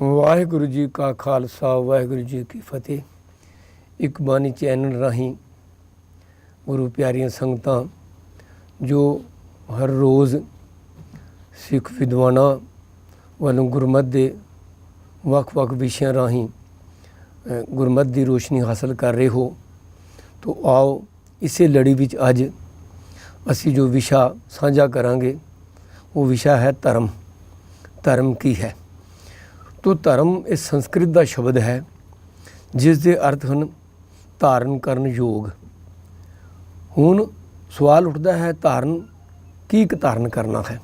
ਵਾਹਿਗੁਰੂ ਜੀ ਕਾ ਖਾਲਸਾ, ਵਾਹਿਗੁਰੂ ਜੀ ਕੀ ਫਤਿਹ। ਇੱਕ ਬਾਣੀ ਚੈਨਲ ਰਾਹੀਂ ਗੁਰੂ ਪਿਆਰੀਆਂ ਸੰਗਤਾਂ, ਜੋ ਹਰ ਰੋਜ਼ ਸਿੱਖ ਵਿਦਵਾਨਾਂ ਵੱਲੋਂ ਗੁਰਮਤ ਦੇ ਵੱਖ-ਵੱਖ ਵਿਸ਼ਿਆਂ ਰਾਹੀਂ ਗੁਰਮਤ ਦੀ ਰੋਸ਼ਨੀ ਹਾਸਲ ਕਰ ਰਹੇ ਹੋ, ਤੋ ਆਓ ਇਸੇ ਲੜੀ ਵਿੱਚ ਅੱਜ ਅਸੀਂ ਜੋ ਵਿਸ਼ਾ ਸਾਂਝਾ ਕਰਾਂਗੇ, ਉਹ ਵਿਸ਼ਾ ਹੈ ਧਰਮ। ਧਰਮ ਕੀ ਹੈ? ਤੋ ਧਰਮ ਇਹ ਸੰਸਕ੍ਰਿਤ ਦਾ ਸ਼ਬਦ ਹੈ ਜਿਸ ਦੇ ਅਰਥ ਹਨ ਧਾਰਨ ਕਰਨ ਯੋਗ। ਹੁਣ ਸਵਾਲ ਉੱਠਦਾ ਹੈ ਧਾਰਨ ਕੀ ਇੱਕ ਧਾਰਨ ਕਰਨਾ ਹੈ?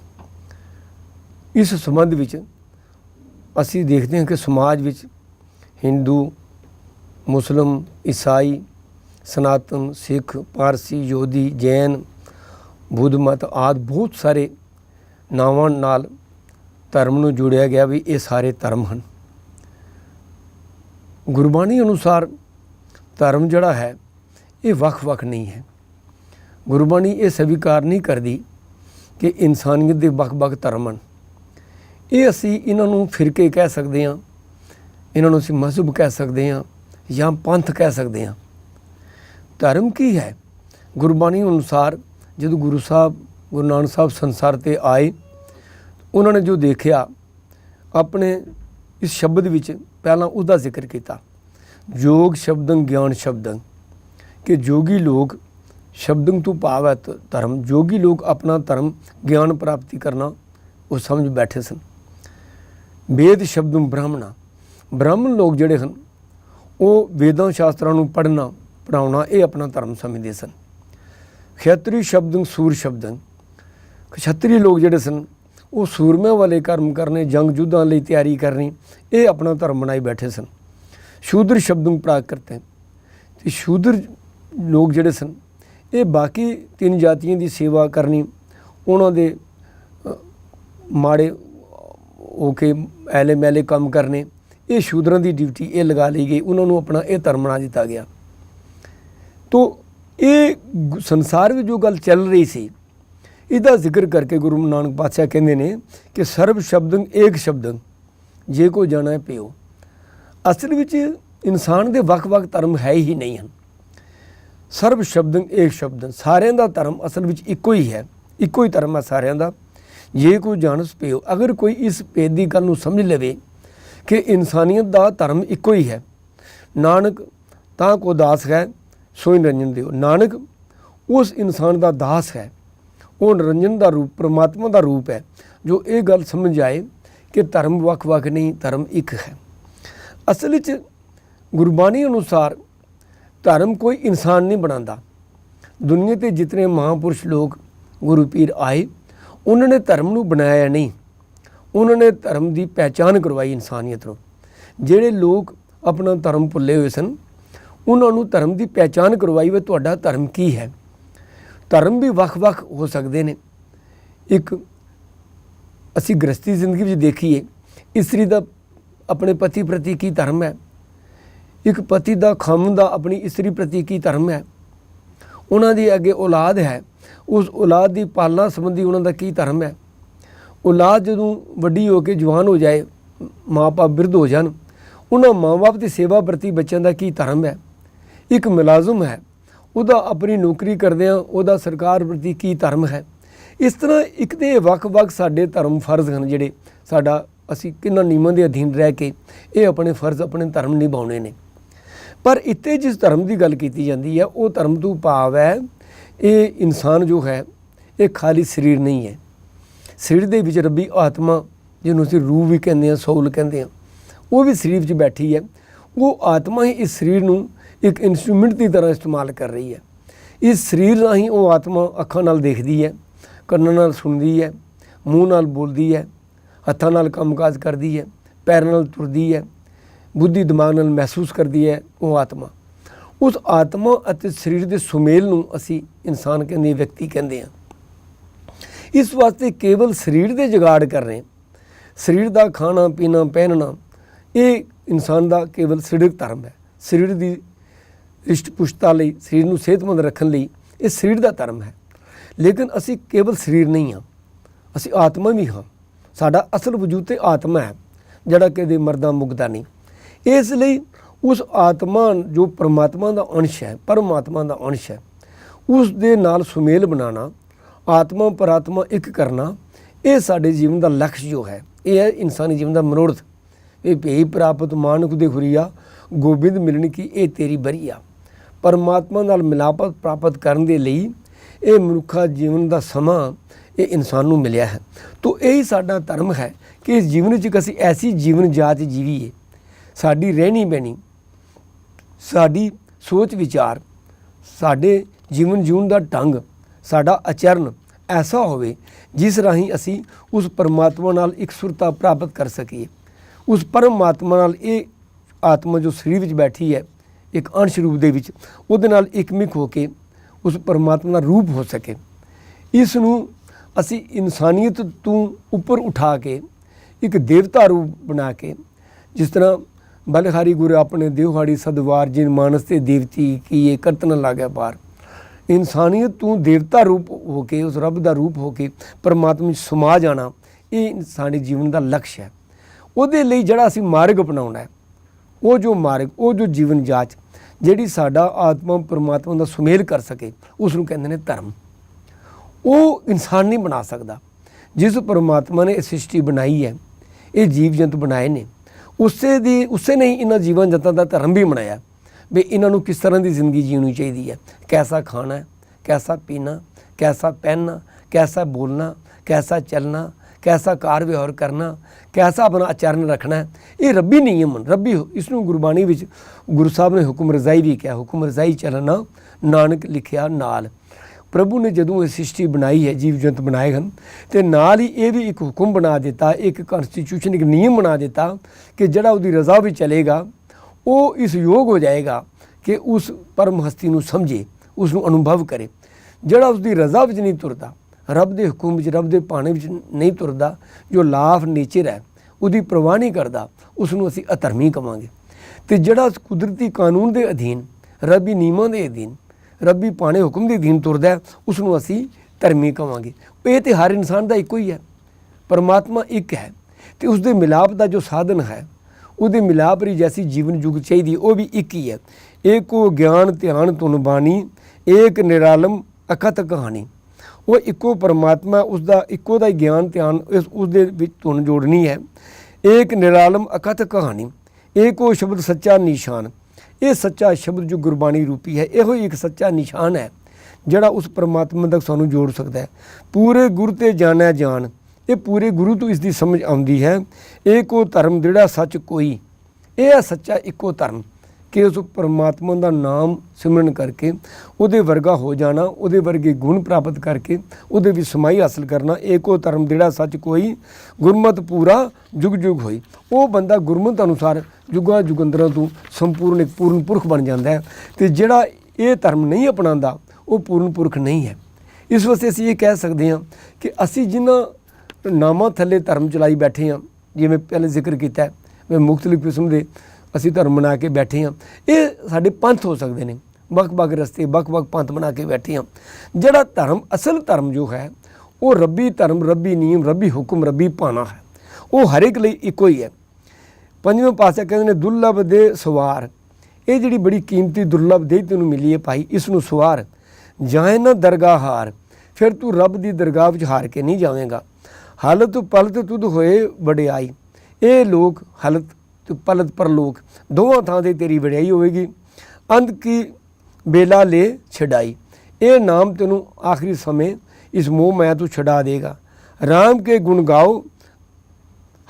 ਇਸ ਸੰਬੰਧ ਵਿੱਚ ਅਸੀਂ ਦੇਖਦੇ ਹਾਂ ਕਿ ਸਮਾਜ ਵਿੱਚ ਹਿੰਦੂ, ਮੁਸਲਮ, ਈਸਾਈ, ਸਨਾਤਨ, ਸਿੱਖ, ਪਾਰਸੀ, ਯੋਧੀ, ਜੈਨ, ਬੁੱਧ ਮਤ ਆਦਿ ਬਹੁਤ ਸਾਰੇ ਨਾਵਾਂ ਨਾਲ ਧਰਮ ਨੂੰ ਜੋੜਿਆ ਗਿਆ ਵੀ ਇਹ ਸਾਰੇ ਧਰਮ ਹਨ। ਗੁਰਬਾਣੀ ਅਨੁਸਾਰ ਧਰਮ ਜਿਹੜਾ ਹੈ, ਇਹ ਵੱਖ-ਵੱਖ ਨਹੀਂ ਹੈ। ਗੁਰਬਾਣੀ ਇਹ ਸਵੀਕਾਰ ਨਹੀਂ ਕਰਦੀ ਕਿ ਇਨਸਾਨੀਅਤ ਦੇ ਵੱਖ-ਵੱਖ ਧਰਮ ਹਨ। ਇਹ ਅਸੀਂ ਇਹਨਾਂ ਨੂੰ ਫਿਰਕੇ ਕਹਿ ਸਕਦੇ ਹਾਂ, ਇਹਨਾਂ ਨੂੰ ਅਸੀਂ ਮਜ਼ਹਬ ਕਹਿ ਸਕਦੇ ਹਾਂ ਜਾਂ ਪੰਥ ਕਹਿ ਸਕਦੇ ਹਾਂ। ਧਰਮ ਕੀ ਹੈ? ਗੁਰਬਾਣੀ ਅਨੁਸਾਰ ਜਦੋਂ ਗੁਰੂ ਸਾਹਿਬ, ਗੁਰੂ ਨਾਨਕ ਸਾਹਿਬ ਸੰਸਾਰ ਤੇ ਆਏ ਉਹਨਾਂ ਨੇ ਜੋ ਦੇਖਿਆ, ਆਪਣੇ ਇਸ ਸ਼ਬਦ ਵਿੱਚ ਪਹਿਲਾਂ ਉਹਦਾ ਜ਼ਿਕਰ ਕੀਤਾ। ਯੋਗ ਸ਼ਬਦੰ ਗਿਆਨ ਸ਼ਬਦੰ। ਕਿ ਜੋਗੀ ਲੋਕ ਸ਼ਬਦੰ ਤੋਂ ਭਾਵ ਹੈ ਧਰਮ। ਜੋਗੀ ਲੋਕ ਆਪਣਾ ਧਰਮ ਗਿਆਨ ਪ੍ਰਾਪਤੀ ਕਰਨਾ, ਉਹ ਸਮਝ ਬੈਠੇ ਸਨ। ਵੇਦ ਸ਼ਬਦੰ ਬ੍ਰਾਹਮਣਾ। ਬ੍ਰਾਹਮਣ ਲੋਕ ਜਿਹੜੇ ਹਨ, ਉਹ ਵੇਦਾਂ ਸ਼ਾਸਤਰਾਂ ਨੂੰ ਪੜ੍ਹਨਾ ਪੜਾਉਣਾ ਇਹ ਆਪਣਾ ਧਰਮ ਸਮਝਦੇ ਸਨ। ਖੇਤਰੀ ਸ਼ਬਦੰ ਸੂਰ ਸ਼ਬਦੰ। ਖੱਤਰੀ ਲੋਕ ਜਿਹੜੇ ਸਨ ਉਹ ਸੂਰਮਿਆਂ ਵਾਲੇ ਕਰਮ ਕਰਨੇ, ਜੰਗ ਯੁੱਧਾਂ ਲਈ ਤਿਆਰੀ ਕਰਨੀ, ਇਹ ਆਪਣਾ ਧਰਮ ਬਣਾਈ ਬੈਠੇ ਸਨ। ਸ਼ੂਦਰ ਸ਼ਬਦੰ ਪ੍ਰਾਕ੍ਰਿਤ ਕਰਤੇ ਤੇ ਸ਼ੂਦਰ ਲੋਕ ਜਿਹੜੇ ਸਨ, ਇਹ ਬਾਕੀ ਤਿੰਨ ਜਾਤੀਆਂ ਦੀ ਸੇਵਾ ਕਰਨੀ, ਉਹਨਾਂ ਦੇ ਮਾੜੇ ਹੋ ਕੇ ਐਲੇ ਮੈਲੇ ਕੰਮ ਕਰਨੇ, ਇਹ ਸ਼ੂਦਰਾਂ ਦੀ ਡਿਊਟੀ ਇਹ ਲਗਾ ਲਈ ਗਈ, ਉਹਨਾਂ ਨੂੰ ਆਪਣਾ ਇਹ ਧਰਮ ਬਣਾ ਦਿੱਤਾ ਗਿਆ। ਤੋ ਇਹ ਸੰਸਾਰ ਵਿੱਚ ਜੋ ਗੱਲ ਚੱਲ ਰਹੀ ਸੀ ਇਹਦਾ ਜ਼ਿਕਰ ਕਰਕੇ ਗੁਰੂ ਨਾਨਕ ਪਾਤਸ਼ਾਹ ਕਹਿੰਦੇ ਨੇ ਕਿ ਸਰਬ ਸ਼ਬਦੰ ਏਕ ਸ਼ਬਦੰ, ਜੇ ਕੋ ਜਾਣਾ ਹੈ ਪਿਓ। ਅਸਲ ਵਿੱਚ ਇਨਸਾਨ ਦੇ ਵੱਖ-ਵੱਖ ਧਰਮ ਹੈ ਹੀ ਨਹੀਂ ਹਨ। ਸਰਬ ਸ਼ਬਦੰ ਏਕ ਸ਼ਬਦੰ, ਸਾਰਿਆਂ ਦਾ ਧਰਮ ਅਸਲ ਵਿੱਚ ਇੱਕੋ ਹੀ ਹੈ, ਇੱਕੋ ਹੀ ਧਰਮ ਹੈ ਸਾਰਿਆਂ ਦਾ। ਜੇ ਕੋਈ ਜਾਣਸ ਪਿਓ, ਅਗਰ ਕੋਈ ਇਸ ਭੇਦ ਦੀ ਗੱਲ ਨੂੰ ਸਮਝ ਲਵੇ ਕਿ ਇਨਸਾਨੀਅਤ ਦਾ ਧਰਮ ਇੱਕੋ ਹੀ ਹੈ, ਨਾਨਕ ਤਾਂ ਕੋ ਦਾਸ ਹੈ, ਸੋਈ ਨਿਰੰਜਨ ਦਿਓ ਨਾਨਕ ਉਸ ਇਨਸਾਨ ਦਾ ਦਾਸ ਹੈ ਉਹ ਨਿਰੰਜਨ ਦਾ ਰੂਪ, ਪ੍ਰਮਾਤਮਾ ਦਾ ਰੂਪ ਹੈ, ਜੋ ਇਹ ਗੱਲ ਸਮਝ ਆਏ ਕਿ ਧਰਮ ਵੱਖ-ਵੱਖ ਨਹੀਂ, ਧਰਮ ਇੱਕ ਹੈ। ਅਸਲ ਵਿੱਚ ਗੁਰਬਾਣੀ ਅਨੁਸਾਰ ਧਰਮ ਕੋਈ ਇਨਸਾਨ ਨਹੀਂ ਬਣਾਉਂਦਾ। ਦੁਨੀਆ ਤੇ ਜਿਤਨੇ ਮਹਾਪੁਰਸ਼ ਲੋਕ ਗੁਰੂ ਪੀਰ ਆਏ, ਉਹਨਾਂ ਨੇ ਧਰਮ ਨੂੰ ਬਣਾਇਆ ਨਹੀਂ। ਉਹਨਾਂ ਨੇ ਧਰਮ ਦੀ ਪਹਿਚਾਨ ਕਰਵਾਈ ਇਨਸਾਨੀਅਤ ਨੂੰ। ਜਿਹੜੇ ਲੋਕ ਆਪਣਾ ਧਰਮ ਭੁੱਲੇ ਹੋਏ ਸਨ, ਉਹਨਾਂ ਨੂੰ ਧਰਮ ਦੀ ਪਹਿਚਾਨ ਕਰਵਾਈ ਵੀ, ਤੁਹਾਡਾ ਧਰਮ ਕੀ ਹੈ? ਧਰਮ ਵੀ ਵੱਖ-ਵੱਖ ਹੋ ਸਕਦੇ ਨੇ। ਇੱਕ ਅਸੀਂ ਗ੍ਰਸਤੀ ਜ਼ਿੰਦਗੀ ਵਿੱਚ ਦੇਖੀਏ, ਇਸਤਰੀ ਦਾ ਆਪਣੇ ਪਤੀ ਪ੍ਰਤੀ ਕੀ ਧਰਮ ਹੈ? ਇੱਕ ਪਤੀ ਦਾ ਖਾਮਨ ਦਾ ਆਪਣੀ ਇਸਤਰੀ ਪ੍ਰਤੀ ਕੀ ਧਰਮ ਹੈ? ਉਹਨਾਂ ਦੀ ਅੱਗੇ ਔਲਾਦ ਹੈ। ਉਸ ਔਲਾਦ ਦੀ ਪਾਲਣਾ ਸੰਬੰਧੀ ਉਹਨਾਂ ਦਾ ਕੀ ਧਰਮ ਹੈ? ਔਲਾਦ ਜਦੋਂ ਵੱਡੀ ਹੋ ਕੇ ਜਵਾਨ ਹੋ ਜਾਏ ਮਾਪੇ ਬਿਰਧ ਹੋ ਜਾਣ, ਉਹਨਾਂ ਮਾਂ-ਬਾਪ ਦੀ ਸੇਵਾ ਪ੍ਰਤੀ ਬੱਚਿਆਂ ਦਾ ਕੀ ਧਰਮ ਹੈ? ਇੱਕ ਮੁਲਾਜ਼ਮ ਹੈ। ਉਹਦਾ ਆਪਣੀ ਨੌਕਰੀ ਕਰਦਿਆਂ ਉਹਦਾ ਸਰਕਾਰ ਪ੍ਰਤੀ ਕੀ ਧਰਮ ਹੈ। ਇਸ ਤਰ੍ਹਾਂ ਇੱਕ ਤੇ ਵੱਖ-ਵੱਖ ਸਾਡੇ ਧਰਮ ਫਰਜ਼ ਹਨ ਜਿਹੜੇ ਸਾਡਾ, ਅਸੀਂ ਕਿੰਨਾ ਨਿਯਮਾਂ ਦੇ ਅਧੀਨ ਰਹਿ ਕੇ ਇਹ ਆਪਣੇ ਫਰਜ਼, ਆਪਣੇ ਧਰਮ ਨਿਭਾਉਣੇ ਨੇ। ਪਰ ਇੱਥੇ ਜਿਸ ਧਰਮ ਦੀ ਗੱਲ ਕੀਤੀ ਜਾਂਦੀ ਹੈ, ਉਹ ਧਰਮ ਤੋਂ ਭਾਵ ਹੈ, ਇਹ ਇਨਸਾਨ ਜੋ ਹੈ, ਇਹ ਖਾਲੀ ਸਰੀਰ ਨਹੀਂ ਹੈ। ਸਰੀਰ ਦੇ ਵਿੱਚ ਰੱਬੀ ਆਤਮਾ, ਜਿਹਨੂੰ ਅਸੀਂ ਰੂਹ ਵੀ ਕਹਿੰਦੇ ਹਾਂ, ਸੌਲ ਕਹਿੰਦੇ ਹਾਂ, ਉਹ ਵੀ ਸਰੀਰ ਵਿੱਚ ਬੈਠੀ ਹੈ। ਉਹ ਆਤਮਾ ਹੀ ਇਸ ਸਰੀਰ ਨੂੰ ਇੱਕ ਇਨਸਟਰੂਮੈਂਟ ਦੀ ਤਰ੍ਹਾਂ ਇਸਤੇਮਾਲ ਕਰ ਰਹੀ ਹੈ। ਇਸ ਸਰੀਰ ਰਾਹੀਂ ਉਹ ਆਤਮਾ ਅੱਖਾਂ ਨਾਲ ਦੇਖਦੀ ਹੈ, ਕੰਨਾਂ ਨਾਲ ਸੁਣਦੀ ਹੈ, ਮੂੰਹ ਨਾਲ ਬੋਲਦੀ ਹੈ, ਹੱਥਾਂ ਨਾਲ ਕੰਮਕਾਜ ਕਰਦੀ ਹੈ, ਪੈਰਾਂ ਨਾਲ ਤੁਰਦੀ ਹੈ, ਬੁੱਧੀ ਦਿਮਾਗ ਨਾਲ ਮਹਿਸੂਸ ਕਰਦੀ ਹੈ ਉਹ ਆਤਮਾ। ਉਸ ਆਤਮਾ ਅਤੇ ਸਰੀਰ ਦੇ ਸੁਮੇਲ ਨੂੰ ਅਸੀਂ ਇਨਸਾਨ ਕਹਿੰਦੇ, ਵਿਅਕਤੀ ਕਹਿੰਦੇ ਹਾਂ। ਇਸ ਵਾਸਤੇ ਕੇਵਲ ਸਰੀਰ ਦੇ ਜਗਾੜ ਕਰ ਰਹੇ ਸਰੀਰ ਦਾ ਖਾਣਾ, ਪੀਣਾ, ਪਹਿਨਣਾ, ਇਹ ਇਨਸਾਨ ਦਾ ਕੇਵਲ ਸਰੀਰਕ ਧਰਮ ਹੈ। ਸਰੀਰ ਦੀ ਰਿਸ਼ਟ ਪੁਸ਼ਤਾ ਲਈ, ਸਰੀਰ ਨੂੰ ਸਿਹਤਮੰਦ ਰੱਖਣ ਲਈ ਇਹ ਸਰੀਰ ਦਾ ਧਰਮ ਹੈ। ਲੇਕਿਨ ਅਸੀਂ ਕੇਵਲ ਸਰੀਰ ਨਹੀਂ ਹਾਂ, ਅਸੀਂ ਆਤਮਾ ਵੀ ਹਾਂ। ਸਾਡਾ ਅਸਲ ਵਜੂਦ ਤੇ ਆਤਮਾ ਹੈ, ਜਿਹੜਾ ਕਦੇ ਮਰਦਾ ਮੁਕਦਾ ਨਹੀਂ। ਇਸ ਲਈ ਉਸ ਆਤਮਾ ਜੋ ਪਰਮਾਤਮਾ ਦਾ ਅੰਸ਼ ਹੈ, ਪਰਮਾਤਮਾ ਦਾ ਅੰਸ਼ ਹੈ, ਉਸ ਦੇ ਨਾਲ ਸੁਮੇਲ ਬਣਾਉਣਾ, ਆਤਮਾ ਪਰਾਤਮਾ ਇੱਕ ਕਰਨਾ, ਇਹ ਸਾਡੇ ਜੀਵਨ ਦਾ ਲਕਸ਼ ਜੋ ਹੈ। ਇਹ ਹੈ ਇਨਸਾਨੀ ਜੀਵਨ ਦਾ ਮਨੋਰਥ। ਇਹ ਭਈ ਪ੍ਰਾਪਤ ਮਾਨੁਖ ਦੇ ਹੁਰੀਆ, ਗੋਬਿੰਦ ਮਿਲਣ ਕੀ ਇਹ ਤੇਰੀ ਬਰੀਆ ਪਰਮਾਤਮਾ ਨਾਲ ਮਿਲਾਪਤ ਪ੍ਰਾਪਤ ਕਰਨ ਦੇ ਲਈ ਇਹ ਮਨੁੱਖਾ ਜੀਵਨ ਦਾ ਸਮਾਂ ਇਹ ਇਨਸਾਨ ਨੂੰ ਮਿਲਿਆ ਹੈ। ਤੋ ਹੀ ਸਾਡਾ ਧਰਮ ਹੈ ਕਿ ਇਸ ਜੀਵਨ ਵਿੱਚ ਅਸੀਂ ਐਸੀ ਜੀਵਨ ਜਾਚ ਜੀਵੀਏ। ਸਾਡੀ ਰਹਿਣੀ ਬਹਿਣੀ, ਸਾਡੀ ਸੋਚ ਵਿਚਾਰ, ਸਾਡੇ ਜੀਵਨ ਜਿਉਣ ਦਾ ਢੰਗ, ਸਾਡਾ ਆਚਰਣ ਐਸਾ ਹੋਵੇ ਜਿਸ ਰਾਹੀਂ ਅਸੀਂ ਉਸ ਪਰਮਾਤਮਾ ਨਾਲ ਇੱਕ ਸੁਰਤਾ ਪ੍ਰਾਪਤ ਕਰ ਸਕੀਏ। ਉਸ ਪਰਮਾਤਮਾ ਨਾਲ ਇਹ ਆਤਮਾ ਜੋ ਸਰੀਰ ਵਿੱਚ ਬੈਠੀ ਹੈ ਇੱਕ ਅੰਸ਼ ਰੂਪ ਦੇ ਵਿੱਚ, ਉਹਦੇ ਨਾਲ ਇਕਮਿਕ ਹੋ ਕੇ ਉਸ ਪਰਮਾਤਮਾ ਦਾ ਰੂਪ ਹੋ ਸਕੇ। ਇਸ ਨੂੰ ਅਸੀਂ ਇਨਸਾਨੀਅਤ ਤੋਂ ਉੱਪਰ ਉਠਾ ਕੇ ਇੱਕ ਦੇਵਤਾ ਰੂਪ ਬਣਾ ਕੇ, ਜਿਸ ਤਰ੍ਹਾਂ ਬਲਹਾਰੀ ਗੁਰੂ ਆਪਣੇ ਦੇਵਹਾੜੀ ਸਦਵਾਰ ਜਿਨ ਮਾਨਸ ਤੇ ਦੇਵਤੀ ਕੀ ਇਹ ਕਰਤਨ ਲਾਗਿਆ ਪਾਰ। ਇਨਸਾਨੀਅਤ ਤੋਂ ਦੇਵਤਾ ਰੂਪ ਹੋ ਕੇ, ਉਸ ਰੱਬ ਦਾ ਰੂਪ ਹੋ ਕੇ ਪਰਮਾਤਮਾ ਵਿੱਚ ਸਮਾ ਜਾਣਾ, ਇਹ ਇਨਸਾਨੀ ਜੀਵਨ ਦਾ ਲਕਸ਼ ਹੈ। ਉਹਦੇ ਲਈ ਜਿਹੜਾ ਅਸੀਂ ਮਾਰਗ ਅਪਣਾਉਣਾ ਹੈ ਉਹ ਜੋ ਮਾਰਗ, ਉਹ ਜੋ ਜੀਵਨ ਜਾਚ ਜਿਹੜੀ ਸਾਡਾ ਆਤਮਾ ਪਰਮਾਤਮਾ ਦਾ ਸੁਮੇਲ ਕਰ ਸਕੇ ਉਸ ਨੂੰ ਕਹਿੰਦੇ ਨੇ ਧਰਮ। ਉਹ ਇਨਸਾਨ ਨਹੀਂ ਬਣਾ ਸਕਦਾ। ਜਿਸ ਪਰਮਾਤਮਾ ਨੇ ਇਹ ਸ੍ਰਿਸ਼ਟੀ ਬਣਾਈ ਹੈ, ਇਹ ਜੀਵ ਜੰਤ ਬਣਾਏ ਨੇ, ਉਸੇ ਦੀ, ਉਸੇ ਨੇ ਇਹਨਾਂ ਜੀਵਨ ਜੰਤਾਂ ਦਾ ਧਰਮ ਵੀ ਬਣਾਇਆ। ਵੀ ਇਹਨਾਂ ਨੂੰ ਕਿਸ ਤਰ੍ਹਾਂ ਦੀ ਜ਼ਿੰਦਗੀ ਜੀਣੀ ਚਾਹੀਦੀ ਹੈ? ਕੈਸਾ ਖਾਣਾ ਹੈ? ਕੈਸਾ ਪੀਣਾ? ਕੈਸਾ ਪਹਿਨਣਾ? ਕੈਸਾ ਬੋਲਣਾ? ਕੈਸਾ ਚੱਲਣਾ? ਕੈਸਾ ਕਾਰ ਵਿਵਹਾਰ ਕਰਨਾ, ਕੈਸਾ ਆਪਣਾ ਆਚਰਣ ਰੱਖਣਾ ਇਹ ਰੱਬੀ ਨਿਯਮ ਹਨ। ਰੱਬੀ ਇਸ ਨੂੰ ਗੁਰਬਾਣੀ ਵਿੱਚ ਗੁਰੂ ਸਾਹਿਬ ਨੇ ਹੁਕਮ ਰਜ਼ਾਈ ਵੀ ਕਿਹਾ, ਹੁਕਮ ਰਜ਼ਾਈ ਚੱਲਣਾ, ਨਾਨਕ ਲਿਖਿਆ ਨਾਲ। ਪ੍ਰਭੂ ਨੇ ਜਦੋਂ ਇਹ ਸ੍ਰਿਸ਼ਟੀ ਬਣਾਈ ਹੈ, ਜੀਵ ਜੰਤ ਬਣਾਏ ਹਨ, ਤੇ ਨਾਲ ਹੀ ਇਹ ਵੀ ਇੱਕ ਹੁਕਮ ਬਣਾ ਦਿੱਤਾ, ਇੱਕ ਕਨਸਟੀਟਿਊਸ਼ਨ ਇੱਕ ਨਿਯਮ ਬਣਾ ਦਿੱਤਾ ਕਿ ਜਿਹੜਾ ਉਹਦੀ ਰਜ਼ਾ ਵਿੱਚ ਚਲੇਗਾ, ਉਹ ਇਸ ਯੋਗ ਹੋ ਜਾਏਗਾ ਕਿ ਉਸ ਪਰਮ ਹਸਤੀ ਨੂੰ ਸਮਝੇ ਉਸ ਨੂੰ ਅਨੁਭਵ ਕਰੇ। ਜਿਹੜਾ ਉਸ ਦੀ ਰਜ਼ਾ ਵਿੱਚ ਨਹੀਂ ਤੁਰਦਾ ਰੱਬ ਦੇ ਹੁਕਮ ਵਿੱਚ ਰੱਬ ਦੇ ਪਾਣੇ ਵਿੱਚ ਨਹੀਂ ਤੁਰਦਾ ਜੋ ਲਾਫ ਨੇਚਰ ਹੈ ਉਹਦੀ ਪ੍ਰਵਾਹ ਨਹੀਂ ਕਰਦਾ ਉਸ ਨੂੰ ਅਸੀਂ ਅਧਰਮੀ ਕਵਾਂਗੇ। ਤੇ ਜਿਹੜਾ ਕੁਦਰਤੀ ਕਾਨੂੰਨ ਦੇ ਅਧੀਨ ਰੱਬੀ ਨਿਯਮਾਂ ਦੇ ਅਧੀਨ ਰੱਬੀ ਪਾਣੇ ਹੁਕਮ ਦੇ ਅਧੀਨ ਤੁਰਦਾ ਹੈ, ਉਸ ਨੂੰ ਅਸੀਂ ਧਰਮੀ ਕਵਾਂਗੇ। ਇਹ ਤੇ ਹਰ ਇਨਸਾਨ ਦਾ ਇੱਕੋ ਹੀ ਹੈ। ਪਰਮਾਤਮਾ ਇੱਕ ਹੈ। ਤੇ ਉਸ ਦੇ ਮਿਲਾਪ ਦਾ ਜੋ ਸਾਧਨ ਹੈ ਉਹਦੇ ਮਿਲਾਪ ਰੀ ਜੈਸੀ ਜੀਵਨ ਜੁਗ ਚਾਹੀਦੀ ਉਹ ਵੀ ਇੱਕ ਹੀ ਹੈ। ਏਕੋ ਗਿਆਨ ਧਿਆਨ ਤੁਨ ਬਾਣੀ ਏਕ ਨਿਰਾਲਮ ਅਖਤ ਕਹਾਣੀ। ਉਹ ਇੱਕੋ ਪਰਮਾਤਮਾ ਉਸ ਦਾ ਇੱਕੋ ਦਾ ਹੀ ਗਿਆਨ, ਧਿਆਨ ਇਸ, ਉਸ ਦੇ ਵਿੱਚ ਧੁਨ ਜੋੜਨੀ ਹੈ। ਏਕ ਨਿਰਾਲਮ ਅਕਥ ਕਹਾਣੀ, ਏਕੋ ਸ਼ਬਦ ਸੱਚਾ ਨਿਸ਼ਾਨ। ਇਹ ਸੱਚਾ ਸ਼ਬਦ ਜੋ ਗੁਰਬਾਣੀ ਰੂਪੀ ਹੈ, ਇਹੋ ਹੀ ਇੱਕ ਸੱਚਾ ਨਿਸ਼ਾਨ ਹੈ, ਜਿਹੜਾ ਉਸ ਪਰਮਾਤਮਾ ਤੱਕ ਸਾਨੂੰ ਜੋੜ ਸਕਦਾ ਹੈ। ਪੂਰੇ ਗੁਰ ਤੇ ਜਾਣਿਆ ਜਾਣ, ਇਹ ਪੂਰੇ ਗੁਰੂ ਤੋਂ ਇਸ ਦੀ ਸਮਝ ਆਉਂਦੀ ਹੈ। ਏਕੋ ਧਰਮ ਜਿਹੜਾ ਸੱਚ ਕੋਈ, ਇਹ ਹੈ ਸੱਚਾ ਇੱਕੋ ਧਰਮ। ਕਿ ਉਸ ਪਰਮਾਤਮਾ ਦਾ ਨਾਮ ਸਿਮਰਨ ਕਰਕੇ ਉਹਦੇ ਵਰਗਾ ਹੋ ਜਾਣਾ, ਉਹਦੇ ਵਰਗੇ ਗੁਣ ਪ੍ਰਾਪਤ ਕਰਕੇ ਉਹਦੇ ਵਿੱਚ ਸਮਾਈ ਹਾਸਲ ਕਰਨਾ, ਏਕੋ ਧਰਮ ਜਿਹੜਾ ਸੱਚ ਕੋਈ ਗੁਰਮਤ ਪੂਰਾ ਜੁਗ ਜੁਗ ਹੋਈ। ਉਹ ਬੰਦਾ ਗੁਰਮਤ ਅਨੁਸਾਰ ਜੁਗਾਂ ਜੁਗੰਦਰਾਂ ਤੋਂ ਸੰਪੂਰਨ ਇੱਕ ਪੂਰਨ ਪੁਰਖ ਬਣ ਜਾਂਦਾ ਹੈ ਤੇ ਜਿਹੜਾ ਇਹ ਧਰਮ ਨਹੀਂ ਅਪਣਾਉਂਦਾ, ਉਹ ਪੂਰਨ ਪੁਰਖ ਨਹੀਂ ਹੈ। ਇਸ ਵਾਸਤੇ ਅਸੀਂ ਇਹ ਕਹਿ ਸਕਦੇ ਹਾਂ ਕਿ ਅਸੀਂ ਜਿਨ੍ਹਾਂ ਨਾਮਾਂ ਥੱਲੇ ਧਰਮ ਚਲਾਈ ਬੈਠੇ ਹਾਂ, ਜਿਵੇਂ ਪਹਿਲੇ ਜ਼ਿਕਰ ਕੀਤਾ ਹੈ, ਮੈਂ ਮੁxtਲਿਫ ਕਿਸਮ ਦੇ ਅਸੀਂ ਧਰਮ ਬਣਾ ਕੇ ਬੈਠੇ ਹਾਂ। ਇਹ ਸਾਡੇ ਪੰਥ ਹੋ ਸਕਦੇ ਨੇ। ਵੱਖ-ਵੱਖ ਰਸਤੇ, ਵੱਖ-ਵੱਖ ਪੰਥ ਬਣਾ ਕੇ ਬੈਠੇ ਹਾਂ। ਜਿਹੜਾ ਧਰਮ, ਅਸਲ ਧਰਮ ਜੋ ਹੈ, ਉਹ ਰੱਬੀ ਧਰਮ, ਰੱਬੀ ਨਿਯਮ, ਰੱਬੀ ਹੁਕਮ, ਰੱਬੀ ਪਾਣਾ ਹੈ। ਉਹ ਹਰ ਇੱਕ ਲਈ ਇੱਕੋ ਹੀ ਹੈ। ਪੰਜਵੇਂ ਪਾਸੇ ਕਹਿੰਦੇ ਨੇ, ਦੁਰਲਭ ਦੇ ਸਵਾਰ। ਇਹ ਜਿਹੜੀ ਬੜੀ ਕੀਮਤੀ ਦੁਰਲਭ ਦੇ ਤੈਨੂੰ ਮਿਲੀ ਹੈ ਭਾਈ, ਇਸ ਨੂੰ ਸਵਾਰ। ਜਾਏ ਨਾ ਦਰਗਾਹ ਹਾਰ, ਫਿਰ ਤੂੰ ਰੱਬ ਦੀ ਦਰਗਾਹ ਵਿੱਚ ਹਾਰ ਕੇ ਨਹੀਂ ਜਾਵੇਂਗਾ। ਹਾਲਤ ਪਲਤ ਤੁਧ ਹੋਏ ਵਡਿਆਈ। ਇਹ ਲੋਕ ਹਾਲਤ ਤੇ ਪਲਤ ਪਰਲੋਕ ਦੋਵਾਂ ਥਾਂ ਤੇ ਤੇਰੀ ਵਡਿਆਈ ਹੋਵੇਗੀ। ਅੰਤ ਕੀ ਬੇਲਾ ਲੈ ਛਡਾਈ। ਇਹ ਨਾਮ ਤੈਨੂੰ ਆਖਰੀ ਸਮੇਂ ਇਸ ਮੋਹ ਮੈਂ ਤੋਂ ਛਡਾ ਦੇਗਾ। RAM ਕੇ ਗੁਣ ਗਾਓ,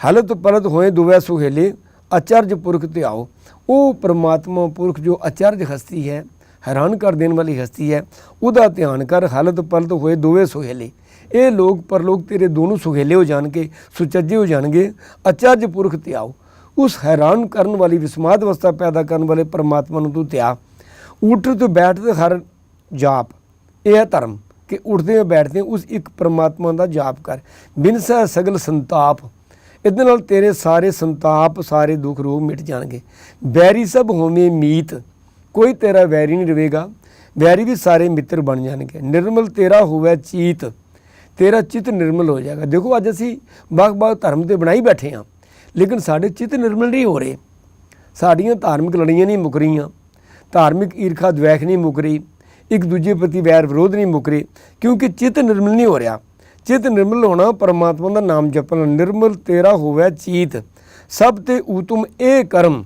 ਹਲਤ ਪਲਤ ਹੋਏ ਦੁਵੈ ਸੁਹੇਲੇ, ਅਚਰਜ ਪੁਰਖ ਤੇ ਆਓ। ਉਹ ਪ੍ਰਮਾਤਮਾ ਪੁਰਖ ਜੋ ਅਚਰਜ ਹਸਤੀ ਹੈ, ਹੈਰਾਨ ਕਰ ਦੇਣ ਵਾਲੀ ਹਸਤੀ ਹੈ, ਉਹਦਾ ਧਿਆਨ ਕਰ ਹਲਤ ਪਲਤ ਹੋਏ ਦੋਵੇਂ ਸੁਹੇਲੇ। ਇਹ ਲੋਕ ਪਰਲੋਕ ਤੇਰੇ ਦੋਨੋਂ ਸੁਹੇਲੇ ਹੋ ਜਾਣਗੇ, ਸੁਚੱਜੇ ਹੋ ਜਾਣਗੇ, ਅਚਰਜ ਪੁਰਖ ਤੇ ਆਓ। ਉਸ ਹੈਰਾਨ ਕਰਨ ਵਾਲੀ ਵਿਸਮਾਦ ਅਵਸਥਾ ਪੈਦਾ ਕਰਨ ਵਾਲੇ ਪਰਮਾਤਮਾ ਨੂੰ ਤੂੰ ਧਿਆ ਉੱਠ ਤੇ ਬੈਠਦੇ ਹਰ ਜਾਪ। ਇਹ ਹੈ ਧਰਮ ਕਿ ਉੱਠਦੇ ਹੋ ਬੈਠਦੇ ਉਸ ਇੱਕ ਪਰਮਾਤਮਾ ਦਾ ਜਾਪ ਕਰ। ਬਿਨ ਸਹਿ ਸਗਲ ਸੰਤਾਪ। ਇਹਦੇ ਨਾਲ ਤੇਰੇ ਸਾਰੇ ਸੰਤਾਪ, ਸਾਰੇ ਦੁੱਖ ਰੋਗ ਮਿਟ ਜਾਣਗੇ। ਬੈਰੀ ਸਭ ਹੋਵੇਂ ਮੀਤ। ਕੋਈ ਤੇਰਾ ਵੈਰੀ ਨਹੀਂ ਰਹੇਗਾ ਵੈਰੀ ਵੀ ਸਾਰੇ ਮਿੱਤਰ ਬਣ ਜਾਣਗੇ। ਨਿਰਮਲ ਤੇਰਾ ਹੋਵੇ ਚੀਤ। ਤੇਰਾ ਚਿਤ ਨਿਰਮਲ ਹੋ ਜਾਏਗਾ। ਦੇਖੋ ਅੱਜ ਅਸੀਂ ਵੱਖ ਵੱਖ ਧਰਮ ਤੇ ਬਣਾਈ ਬੈਠੇ ਹਾਂ। ਲੇਕਿਨ ਸਾਡੇ ਚਿੱਤ ਨਿਰਮਲ ਨਹੀਂ ਹੋ ਰਹੇ। ਸਾਡੀਆਂ ਧਾਰਮਿਕ ਲੜਾਈਆਂ ਨਹੀਂ ਮੁੱਕ ਰਹੀਆਂ। ਧਾਰਮਿਕ ਈਰਖਾ ਦਵੈਖ ਨਹੀਂ ਮੁੱਕ ਰਹੀ। ਇੱਕ ਦੂਜੇ ਪ੍ਰਤੀ ਵੈਰ ਵਿਰੋਧ ਨਹੀਂ ਮੁੱਕ ਰਹੇ, ਕਿਉਂਕਿ ਚਿੱਤ ਨਿਰਮਲ ਨਹੀਂ ਹੋ ਰਿਹਾ। ਚਿੱਤ ਨਿਰਮਲ ਹੋਣਾ ਪਰਮਾਤਮਾ ਦਾ ਨਾਮ ਜਪਣ, ਨਿਰਮਲ ਤੇਰਾ ਹੋਵੇ ਚੀਤ। ਸਭ ਤੇ ਉਤਮ ਇਹ ਕਰਮ।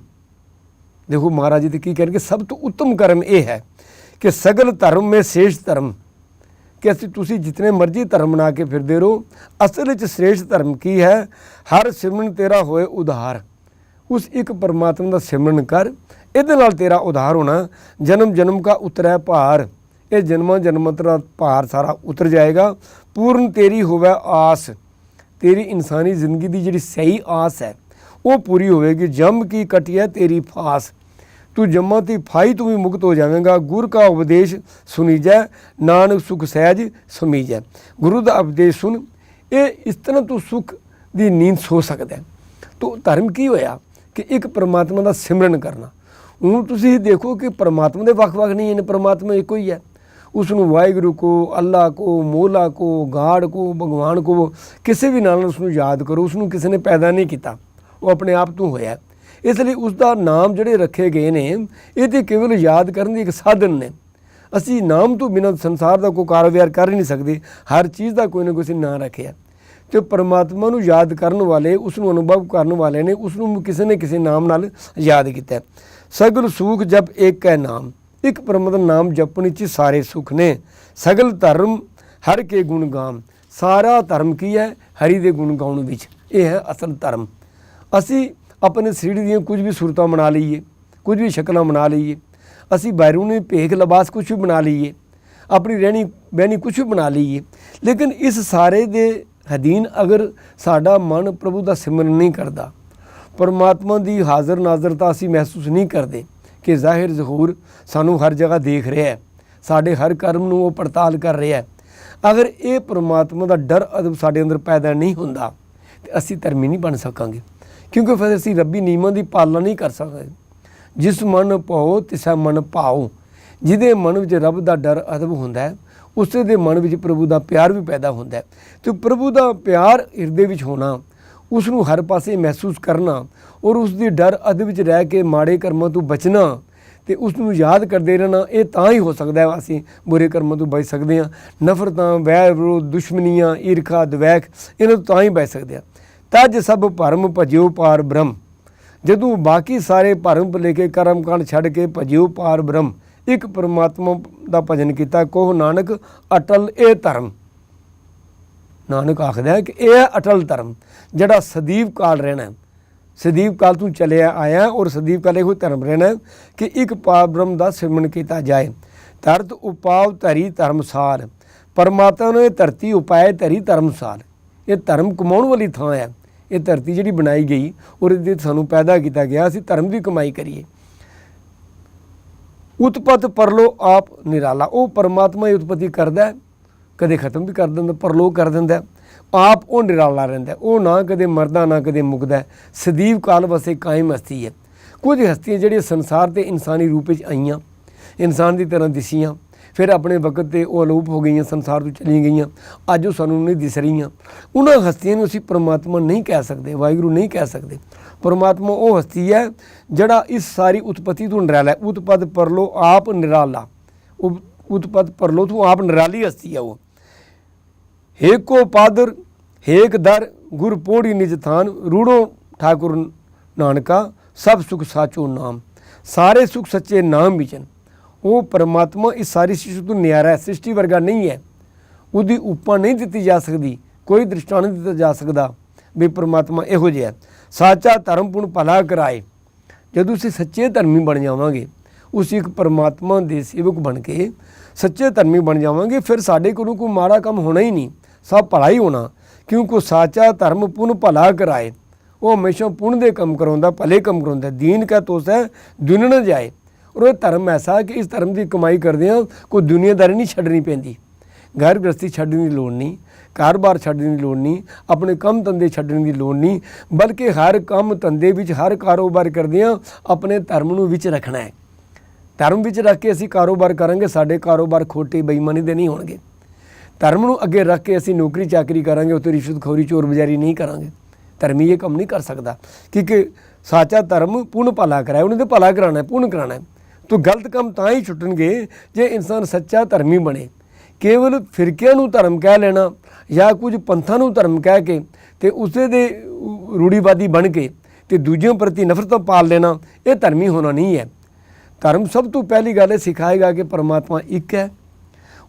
ਦੇਖੋ ਮਹਾਰਾਜ ਜੀ ਤੇ ਕੀ ਕਹਿਣਗੇ, ਸਭ ਤੋਂ ਉੱਤਮ ਕਰਮ ਇਹ ਹੈ ਕਿ ਸਗਲ ਧਰਮ ਮੇ ਸੇਸ਼ ਧਰਮ। ਕਿ ਅਸੀਂ ਤੁਸੀਂ ਜਿਤਨੇ ਮਰਜ਼ੀ ਧਰਮ ਬਣਾ ਕੇ ਫਿਰਦੇ ਰਹੋ, ਅਸਲ ਵਿੱਚ ਸ੍ਰੇਸ਼ਟ ਧਰਮ ਕੀ ਹੈ? ਹਰ ਸਿਮਰਨ ਤੇਰਾ ਹੋਏ ਉਧਾਰ। ਉਸ ਇੱਕ ਪਰਮਾਤਮਾ ਦਾ ਸਿਮਰਨ ਕਰ, ਇਹਦੇ ਨਾਲ ਤੇਰਾ ਉਧਾਰ ਹੋਣਾ ਜਨਮ ਜਨਮ ਕਾ ਉਤਰੈ ਭਾਰ। ਇਹ ਜਨਮਾਂ ਜਨਮਾਂ ਭਾਰ ਸਾਰਾ ਉਤਰ ਜਾਏਗਾ। ਪੂਰਨ ਤੇਰੀ ਹੋਵੇ ਆਸ। ਤੇਰੀ ਇਨਸਾਨੀ ਜ਼ਿੰਦਗੀ ਦੀ ਜਿਹੜੀ ਸਹੀ ਆਸ ਹੈ, ਉਹ ਪੂਰੀ ਹੋਵੇਗੀ। ਜਮ ਕੀ ਕਟਿਆ ਤੇਰੀ ਫਾਸ। ਤੂੰ ਜੰਮਾ ਦੀ ਫਾਈ ਤੂੰ ਵੀ ਮੁਕਤ ਹੋ ਜਾਵੇਂਗਾ। ਗੁਰ ਕਾ ਉਪਦੇਸ਼ ਸੁਣੀਜੈ, ਨਾਨਕ ਸੁਖ ਸਹਿਜ ਸਮੀਜੈ। ਗੁਰੂ ਦਾ ਉਪਦੇਸ਼ ਸੁਣ, ਇਹ ਇਸ ਤਰ੍ਹਾਂ ਤੂੰ ਸੁਖ ਦੀ ਨੀਂਦ ਸੋ ਸਕਦਾ ਹੈ। ਤੋ ਧਰਮ ਕੀ ਹੋਇਆ ਕਿ ਇੱਕ ਪਰਮਾਤਮਾ ਦਾ ਸਿਮਰਨ ਕਰਨਾ? ਹੁਣ ਤੁਸੀਂ ਦੇਖੋ ਕਿ ਪਰਮਾਤਮਾ ਦੇ ਵੱਖ-ਵੱਖ ਨਹੀਂ ਹਨ ਪਰਮਾਤਮਾ ਇੱਕੋ ਹੀ ਹੈ। ਉਸ ਨੂੰ ਵਾਹਿਗੁਰੂ ਕੋ, ਅੱਲਾ ਕੋ, ਮੋਲਾ ਕੋ, ਗਾਡ ਕੋ, ਭਗਵਾਨ ਕੋ, ਕਿਸੇ ਵੀ ਨਾਲ ਉਸ ਨੂੰ ਯਾਦ ਕਰੋ ਉਸ ਨੂੰ ਕਿਸੇ ਨੇ ਪੈਦਾ ਨਹੀਂ ਕੀਤਾ। ਉਹ ਆਪਣੇ ਆਪ ਤੋਂ ਹੋਇਆ ਇਸ ਲਈ ਉਸ ਦਾ ਨਾਮ ਜਿਹੜੇ ਰੱਖੇ ਗਏ ਨੇ ਇਹ ਤੇ ਕੇਵਲ ਯਾਦ ਕਰਨ ਦੀ ਇੱਕ ਸਾਧਨ ਨੇ। ਅਸੀਂ ਨਾਮ ਤੋਂ ਬਿਨਾਂ ਸੰਸਾਰ ਦਾ ਕੋਈ ਕਾਰੋਬਾਰ ਕਰ ਹੀ ਨਹੀਂ ਸਕਦੇ, ਹਰ ਚੀਜ਼ ਦਾ ਕੋਈ ਨਾ ਕੋਈ ਨਾਂ ਰੱਖਿਆ। ਤੇ ਪਰਮਾਤਮਾ ਨੂੰ ਯਾਦ ਕਰਨ ਵਾਲੇ ਉਸ ਨੂੰ ਅਨੁਭਵ ਕਰਨ ਵਾਲੇ ਨੇ ਉਸ ਨੂੰ ਕਿਸੇ ਨੇ ਕਿਸੇ ਨਾਮ ਨਾਲ ਯਾਦ ਕੀਤਾ ਸਗਲ ਸੂਖ ਜਪ ਇੱਕ ਹੈ ਨਾਮ, ਇੱਕ ਪਰਮਾਤਮਾ ਨਾਮ ਜਪਣ ਵਿੱਚ ਸਾਰੇ ਸੁਖ ਨੇ। ਸਗਲ ਧਰਮ ਹਰ ਕੇ ਗੁਣ ਗਾਮ, ਸਾਰਾ ਧਰਮ ਕੀ ਹੈ? ਹਰੀ ਦੇ ਗੁਣ ਗਾਉਣ ਵਿੱਚ, ਇਹ ਹੈ ਅਸਲ ਧਰਮ। ਅਸੀਂ ਆਪਣੇ ਸਰੀਰ ਦੀਆਂ ਕੁਝ ਵੀ ਸੂਰਤਾਂ ਬਣਾ ਲਈਏ, ਕੁਝ ਵੀ ਸ਼ਕਲਾਂ ਬਣਾ ਲਈਏ। ਅਸੀਂ ਬੈਰੂਨੀ ਭੇਖ ਲਿਬਾਸ ਕੁਝ ਵੀ ਬਣਾ ਲਈਏ, ਆਪਣੀ ਰਹਿਣੀ ਬਹਿਣੀ ਕੁਝ ਵੀ ਬਣਾ ਲਈਏ। ਲੇਕਿਨ ਇਸ ਸਾਰੇ ਦੇ ਅਧੀਨ ਅਗਰ ਸਾਡਾ ਮਨ ਪ੍ਰਭੂ ਦਾ ਸਿਮਰਨ ਨਹੀਂ ਕਰਦਾ, ਪਰਮਾਤਮਾ ਦੀ ਹਾਜ਼ਰ ਨਾਜ਼ਰਤਾ ਅਸੀਂ ਮਹਿਸੂਸ ਨਹੀਂ ਕਰਦੇ ਕਿ ਜ਼ਾਹਿਰ ਜ਼ਹੂਰ ਸਾਨੂੰ ਹਰ ਜਗ੍ਹਾ ਦੇਖ ਰਿਹਾ ਹੈ, ਸਾਡੇ ਹਰ ਕਰਮ ਨੂੰ ਉਹ ਪੜਤਾਲ ਕਰ ਰਿਹਾ ਹੈ। ਅਗਰ ਇਹ ਪਰਮਾਤਮਾ ਦਾ ਡਰ ਅਦਬ ਸਾਡੇ ਅੰਦਰ ਪੈਦਾ ਨਹੀਂ ਹੁੰਦਾ, ਤੇ ਅਸੀਂ ਧਰਮੀ ਨਹੀਂ ਬਣ ਸਕਾਂਗੇ। ਕਿਉਂਕਿ ਫਿਰ ਅਸੀਂ ਰੱਬੀ ਨਿਯਮਾਂ ਦੀ ਪਾਲਣਾ ਨਹੀਂ ਕਰ ਸਕਦੇ। ਜਿਸ ਮਨ ਪਾਓ, ਤਿਸਾ ਮਨ ਪਾਓ। ਜਿਹਦੇ ਮਨ ਵਿੱਚ ਰੱਬ ਦਾ ਡਰ, ਅਦਬ ਹੁੰਦਾ ਹੈ, ਉਸੇ ਦੇ ਮਨ ਵਿੱਚ ਪ੍ਰਭੂ ਦਾ ਪਿਆਰ ਵੀ ਪੈਦਾ ਹੁੰਦਾ ਹੈ। ਤੇ ਪ੍ਰਭੂ ਦਾ ਪਿਆਰ ਹਿਰਦੇ ਵਿੱਚ ਹੋਣਾ ਉਸ ਨੂੰ ਹਰ ਪਾਸੇ ਮਹਿਸੂਸ ਕਰਨਾ ਔਰ ਉਸ ਦੀ ਡਰ, ਅਦਬ ਵਿੱਚ ਰਹਿ ਕੇ ਮਾੜੇ ਕਰਮਾਂ ਤੋਂ ਬਚਣਾ ਤੇ ਉਸ ਨੂੰ ਯਾਦ ਕਰਦੇ ਰਹਿਣਾ, ਇਹ ਤਾਂ ਹੀ ਹੋ ਸਕਦਾ ਹੈ ਅਸੀਂ ਬੁਰੇ ਕਰਮਾਂ ਤੋਂ ਬਚ ਸਕਦੇ ਹਾਂ। ਨਫ਼ਰਤਾਂ ਵੈਰ ਵਿਰੋਧ ਦੁਸ਼ਮਨੀਆਂ ਈਰਖਾ, ਦਵੈਖ, ਇਹਨਾਂ ਤੋਂ ਤਾਂ ਹੀ ਬਚ ਸਕਦੇ ਹਾਂ। ਤਜ ਸਭ ਭਰਮ ਭਜਿਓ ਪਾਰ ਬ੍ਰਹਮ। ਜਦੋਂ ਬਾਕੀ ਸਾਰੇ ਭਰਮ ਲੈ ਕੇ ਕਰਮ ਕਾਂਡ ਛੱਡ ਕੇ ਭਜਿਓ ਪਾਰ ਬ੍ਰਹਮ, ਇੱਕ ਪਰਮਾਤਮਾ ਦਾ ਭਜਨ ਕੀਤਾ, ਕੋਹ ਨਾਨਕ, ਅਟਲ ਇਹ ਧਰਮ। ਨਾਨਕ ਆਖਦਾ ਹੈ ਕਿ ਇਹ ਹੈ ਅਟਲ ਧਰਮ, ਜਿਹੜਾ ਸਦੀਵ ਕਾਲ ਰਹਿਣਾ ਹੈ। ਸਦੀਵ ਕਾਲ ਤੋਂ ਚਲਿਆ ਆਇਆ ਔਰ ਸਦੀਵ ਕਾਲ ਇਹੋ ਧਰਮ ਰਹਿਣਾ ਕਿ ਇੱਕ ਪਾਰ ਬ੍ਰਹਮ ਦਾ ਸਿਮਰਨ ਕੀਤਾ ਜਾਏ। ਤਰਤ ਉਪਾਵ ਧਰੀ ਧਰਮਸਾਰ ਪਰਮਾਤਮਾ ਨੇ ਇਹ ਧਰਤੀ ਉਪਾਏ ਧਰੀ ਧਰਮਸਾਰ ਇਹ ਧਰਮ ਕਮਾਉਣ ਵਾਲੀ ਥਾਂ ਹੈ। ਇਹ ਧਰਤੀ ਜਿਹੜੀ ਬਣਾਈ ਗਈ, ਔਰ ਇਹਦੇ ਸਾਨੂੰ ਪੈਦਾ ਕੀਤਾ ਗਿਆ, ਅਸੀਂ ਧਰਮ ਦੀ ਕਮਾਈ ਕਰੀਏ। ਉਤਪਤ ਪਰਲੋ ਆਪ ਨਿਰਾਲਾ। ਉਹ ਪਰਮਾਤਮਾ ਹੀ ਉਤਪਤੀ ਕਰਦਾ ਹੈ, ਕਦੇ ਖਤਮ ਵੀ ਕਰ ਦਿੰਦਾ, ਪਰਲੋ ਕਰ ਦਿੰਦਾ ਆਪ ਉਹ ਨਿਰਾਲਾ ਰਹਿੰਦਾ ਉਹ ਨਾ ਕਦੇ ਮਰਦਾ, ਨਾ ਕਦੇ ਮੁਕਦਾ ਸਦੀਵ ਕਾਲ ਵਸੇ ਕਾਇਮ ਹਸਤੀ ਹੈ। ਕੁਝ ਹਸਤੀਆਂ ਜਿਹੜੀਆਂ ਸੰਸਾਰ ਤੇ ਇਨਸਾਨੀ ਰੂਪ ਵਿੱਚ ਆਈਆਂ, ਇਨਸਾਨ ਦੀ ਤਰ੍ਹਾਂ ਦਿਸੀਆਂ ਫਿਰ ਆਪਣੇ ਵਕਤ ਤੇ ਉਹ ਅਲੋਪ ਹੋ ਗਈਆਂ, ਸੰਸਾਰ ਤੋਂ ਚਲੀਆਂ ਗਈਆਂ। ਅੱਜ ਉਹ ਸਾਨੂੰ ਨਹੀਂ ਦਿਸ ਰਹੀਆਂ। ਉਹਨਾਂ ਹਸਤੀਆਂ ਨੂੰ ਅਸੀਂ ਪਰਮਾਤਮਾ ਨਹੀਂ ਕਹਿ ਸਕਦੇ, ਵਾਹਿਗੁਰੂ ਨਹੀਂ ਕਹਿ ਸਕਦੇ। ਪਰਮਾਤਮਾ ਉਹ ਹਸਤੀ ਹੈ ਜਿਹੜਾ ਇਸ ਸਾਰੀ ਉਤਪਤੀ ਤੋਂ ਨਿਰਾਲਾ ਹੈ। ਉਤਪਦ ਪਰਲੋ ਆਪ ਨਿਰਾਲਾ। ਉਪ- ਉਤਪਦ ਪਰਲੋ ਤੋਂ ਆਪ ਨਿਰਾਲੀ ਹਸਤੀ ਹੈ ਉਹ। ਹੇਕੋ ਪਾਦਰ ਹੇਕ ਦਰ, ਗੁਰ ਪੋੜੀ ਨਿਜ ਥਾਨ, ਰੂੜੋ ਠਾਕੁਰ ਨਾਨਕਾ, ਸਭ ਸੁਖ ਸਾਚੋ ਨਾਮ। ਸਾਰੇ ਸੁਖ ਸੱਚੇ ਨਾਮ ਵਿਚਨ ਉਹ ਪਰਮਾਤਮਾ ਇਸ ਸਾਰੀ ਸ੍ਰਿਸ਼ਟੀ ਤੋਂ ਨਿਆਰਾ ਹੈ, ਸ੍ਰਿਸ਼ਟੀ ਵਰਗਾ ਨਹੀਂ ਹੈ। ਉਹਦੀ ਉਪਾ ਨਹੀਂ ਦਿੱਤੀ ਜਾ ਸਕਦੀ, ਕੋਈ ਦ੍ਰਿਸ਼ਟਾਂਤ ਨਹੀਂ ਦਿੱਤਾ ਜਾ ਸਕਦਾ ਵੀ ਪਰਮਾਤਮਾ ਇਹੋ ਜਿਹਾ ਸਾਚਾ ਧਰਮ ਪੁਣ ਭਲਾ ਕਰਾਏ। ਜਦੋਂ ਅਸੀਂ ਸੱਚੇ ਧਰਮੀ ਬਣ ਜਾਵਾਂਗੇ ਉਸ ਇੱਕ ਪਰਮਾਤਮਾ ਦੇ ਸੇਵਕ ਬਣ ਕੇ ਸੱਚੇ ਧਰਮੀ ਬਣ ਜਾਵਾਂਗੇ, ਫਿਰ ਸਾਡੇ ਕੋਲੋਂ ਕੋਈ ਮਾੜਾ ਕੰਮ ਹੋਣਾ ਹੀ ਨਹੀਂ। ਸਭ ਭਲਾ ਹੀ ਹੋਣਾ, ਕਿਉਂਕਿ ਉਹ ਸਾਚਾ ਧਰਮ ਪੁਨ ਭਲਾ ਕਰਾਏ। ਉਹ ਹਮੇਸ਼ਾ ਪੁਨ ਦੇ ਕੰਮ ਕਰਾਉਂਦਾ, ਭਲੇ ਕੰਮ ਕਰਾਉਂਦਾ। ਦੀਨ ਕਾ ਤੋਸ ਹੈ ਦੁਨੀਆ ਜਾਏ। ਔਰ ਇਹ ਧਰਮ ਐਸਾ ਕਿ ਇਸ ਧਰਮ ਦੀ ਕਮਾਈ ਕਰਦੇ ਆ, ਕੋਈ ਦੁਨੀਆਦਾਰੀ ਨਹੀਂ ਛੱਡਣੀ ਪੈਂਦੀ। ਘਰ ਗ੍ਰਸਤੀ ਛੱਡਣ ਦੀ ਲੋੜ ਨਹੀਂ, ਕਾਰੋਬਾਰ ਛੱਡਣ ਦੀ ਲੋੜ ਨਹੀਂ, ਆਪਣੇ ਕੰਮ ਧੰਦੇ ਛੱਡਣ ਦੀ ਲੋੜ ਨਹੀਂ, ਬਲਕਿ ਹਰ ਕੰਮ ਧੰਦੇ ਵਿੱਚ ਹਰ ਕਾਰੋਬਾਰ ਕਰਦੇ ਆ, ਆਪਣੇ ਧਰਮ ਨੂੰ ਵਿੱਚ ਰੱਖਣਾ ਹੈ। ਧਰਮ ਵਿੱਚ ਰੱਖ ਕੇ ਅਸੀਂ ਕਾਰੋਬਾਰ ਕਰਾਂਗੇ, ਸਾਡੇ ਕਾਰੋਬਾਰ ਖੋਟੇ, ਬੇਈਮਾਨੀ ਦੇ ਨਹੀਂ ਹੋਣਗੇ। ਧਰਮ ਨੂੰ ਅੱਗੇ ਰੱਖ ਕੇ ਅਸੀਂ ਨੌਕਰੀ ਚਾਕਰੀ ਕਰਾਂਗੇ ਉੱਤੇ ਰਿਸ਼ਵਤਖੋਰੀ ਚੋਰ ਬਜ਼ਾਰੀ ਨਹੀਂ ਕਰਾਂਗੇ। ਧਰਮੀ ਇਹ ਕੰਮ ਨਹੀਂ ਕਰ ਸਕਦਾ, ਕਿਉਂਕਿ ਸਾਚਾ ਧਰਮ ਪੁੰਨ ਭਲਾ ਕਰਾਏ ਉਹਨੇ ਤੇ ਭਲਾ ਕਰਾਣਾ ਹੈ ਪੁੰਨ ਕਰਾਣਾ ਹੈ। ਤੋ ਗਲਤ ਕੰਮ ਤਾਂ ਹੀ ਛੁੱਟਣਗੇ ਜੇ ਇਨਸਾਨ ਸੱਚਾ ਧਰਮੀ ਬਣੇ। ਕੇਵਲ ਫਿਰਕਿਆਂ ਨੂੰ ਧਰਮ ਕਹਿ ਲੈਣਾ ਜਾਂ ਕੁਝ ਪੰਥਾਂ ਨੂੰ ਧਰਮ ਕਹਿ ਕੇ ਤੇ ਉਸੇ ਦੇ ਰੂੜੀਵਾਦੀ ਬਣ ਕੇ ਤੇ ਦੂਜਿਆਂ ਪ੍ਰਤੀ ਨਫ਼ਰਤ ਪਾਲ ਲੈਣਾ, ਇਹ ਧਰਮੀ ਹੋਣਾ ਨਹੀਂ ਹੈ। ਧਰਮ ਸਭ ਤੋਂ ਪਹਿਲੀ ਗੱਲ ਇਹ ਸਿਖਾਏਗਾ ਕਿ ਪਰਮਾਤਮਾ ਇੱਕ ਹੈ।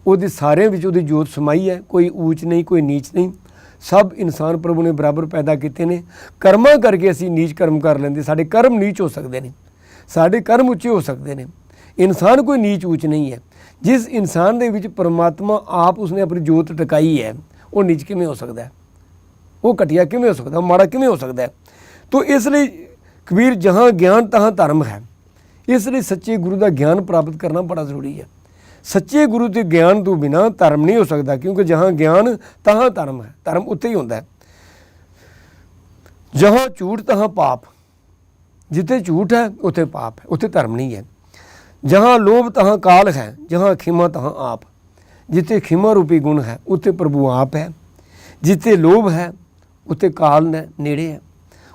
ਉਹਦੇ ਸਾਰਿਆਂ ਵਿੱਚ ਉਹਦੀ ਜੋਤ ਸਮਾਈ ਹੈ, ਕੋਈ ਊਚ ਨਹੀਂ, ਕੋਈ ਨੀਚ ਨਹੀਂ। ਸਭ ਇਨਸਾਨ ਪ੍ਰਭੂ ਨੇ ਬਰਾਬਰ ਪੈਦਾ ਕੀਤੇ ਨੇ। ਕਰਮਾਂ ਕਰਕੇ ਅਸੀਂ ਨੀਚ ਕਰਮ ਕਰ ਲੈਂਦੇ, ਸਾਡੇ ਕਰਮ ਨੀਚ ਹੋ ਸਕਦੇ ਨੇ। ਸਾਡੇ ਕਰਮ ਉੱਚੇ ਹੋ ਸਕਦੇ ਨੇ। ਇਨਸਾਨ ਕੋਈ ਨੀਚ ਉੱਚ ਨਹੀਂ ਹੈ। ਜਿਸ ਇਨਸਾਨ ਦੇ ਵਿੱਚ ਪਰਮਾਤਮਾ ਆਪ ਉਸਨੇ ਆਪਣੀ ਜੋਤ ਟਿਕਾਈ ਹੈ, ਉਹ ਨੀਚ ਕਿਵੇਂ ਹੋ ਸਕਦਾ ਉਹ ਘਟੀਆ ਕਿਵੇਂ ਹੋ ਸਕਦਾ ਮਾੜਾ ਕਿਵੇਂ ਹੋ ਸਕਦਾ ਹੈ? ਤੋ ਇਸ ਲਈ ਕਬੀਰ ਜਹਾਂ ਗਿਆਨ ਤਹਾਂ ਧਰਮ ਹੈ। ਇਸ ਲਈ ਸੱਚੇ ਗੁਰੂ ਦਾ ਗਿਆਨ ਪ੍ਰਾਪਤ ਕਰਨਾ ਬੜਾ ਜ਼ਰੂਰੀ ਹੈ। ਸੱਚੇ ਗੁਰੂ ਦੇ ਗਿਆਨ ਤੋਂ ਬਿਨਾ ਧਰਮ ਨਹੀਂ ਹੋ ਸਕਦਾ, ਕਿਉਂਕਿ ਜਹਾਂ ਗਿਆਨ ਤਹਾਂ ਧਰਮ ਹੈ। ਧਰਮ ਉੱਥੇ ਹੀ ਹੁੰਦਾ ਹੈ। ਜਹਾਂ ਝੂਠ ਤਹਾਂ ਪਾਪ। ਜਿੱਥੇ ਝੂਠ ਹੈ, ਉੱਥੇ ਪਾਪ ਹੈ, ਉੱਥੇ ਧਰਮ ਨਹੀਂ ਹੈ। ਜਹਾਂ ਲੋਭ ਤਹਾਂ ਕਾਲ ਹੈ, ਜਹਾਂ ਖਿਮਾ ਤਹਾਂ ਆਪ। ਜਿੱਥੇ ਖਿਮਾ ਰੂਪੀ ਗੁਣ ਹੈ, ਉੱਥੇ ਪ੍ਰਭੂ ਆਪ ਹੈ। ਜਿੱਥੇ ਲੋਭ ਹੈ, ਉੱਥੇ ਕਾਲ ਨੇ ਨੇੜੇ ਹੈ।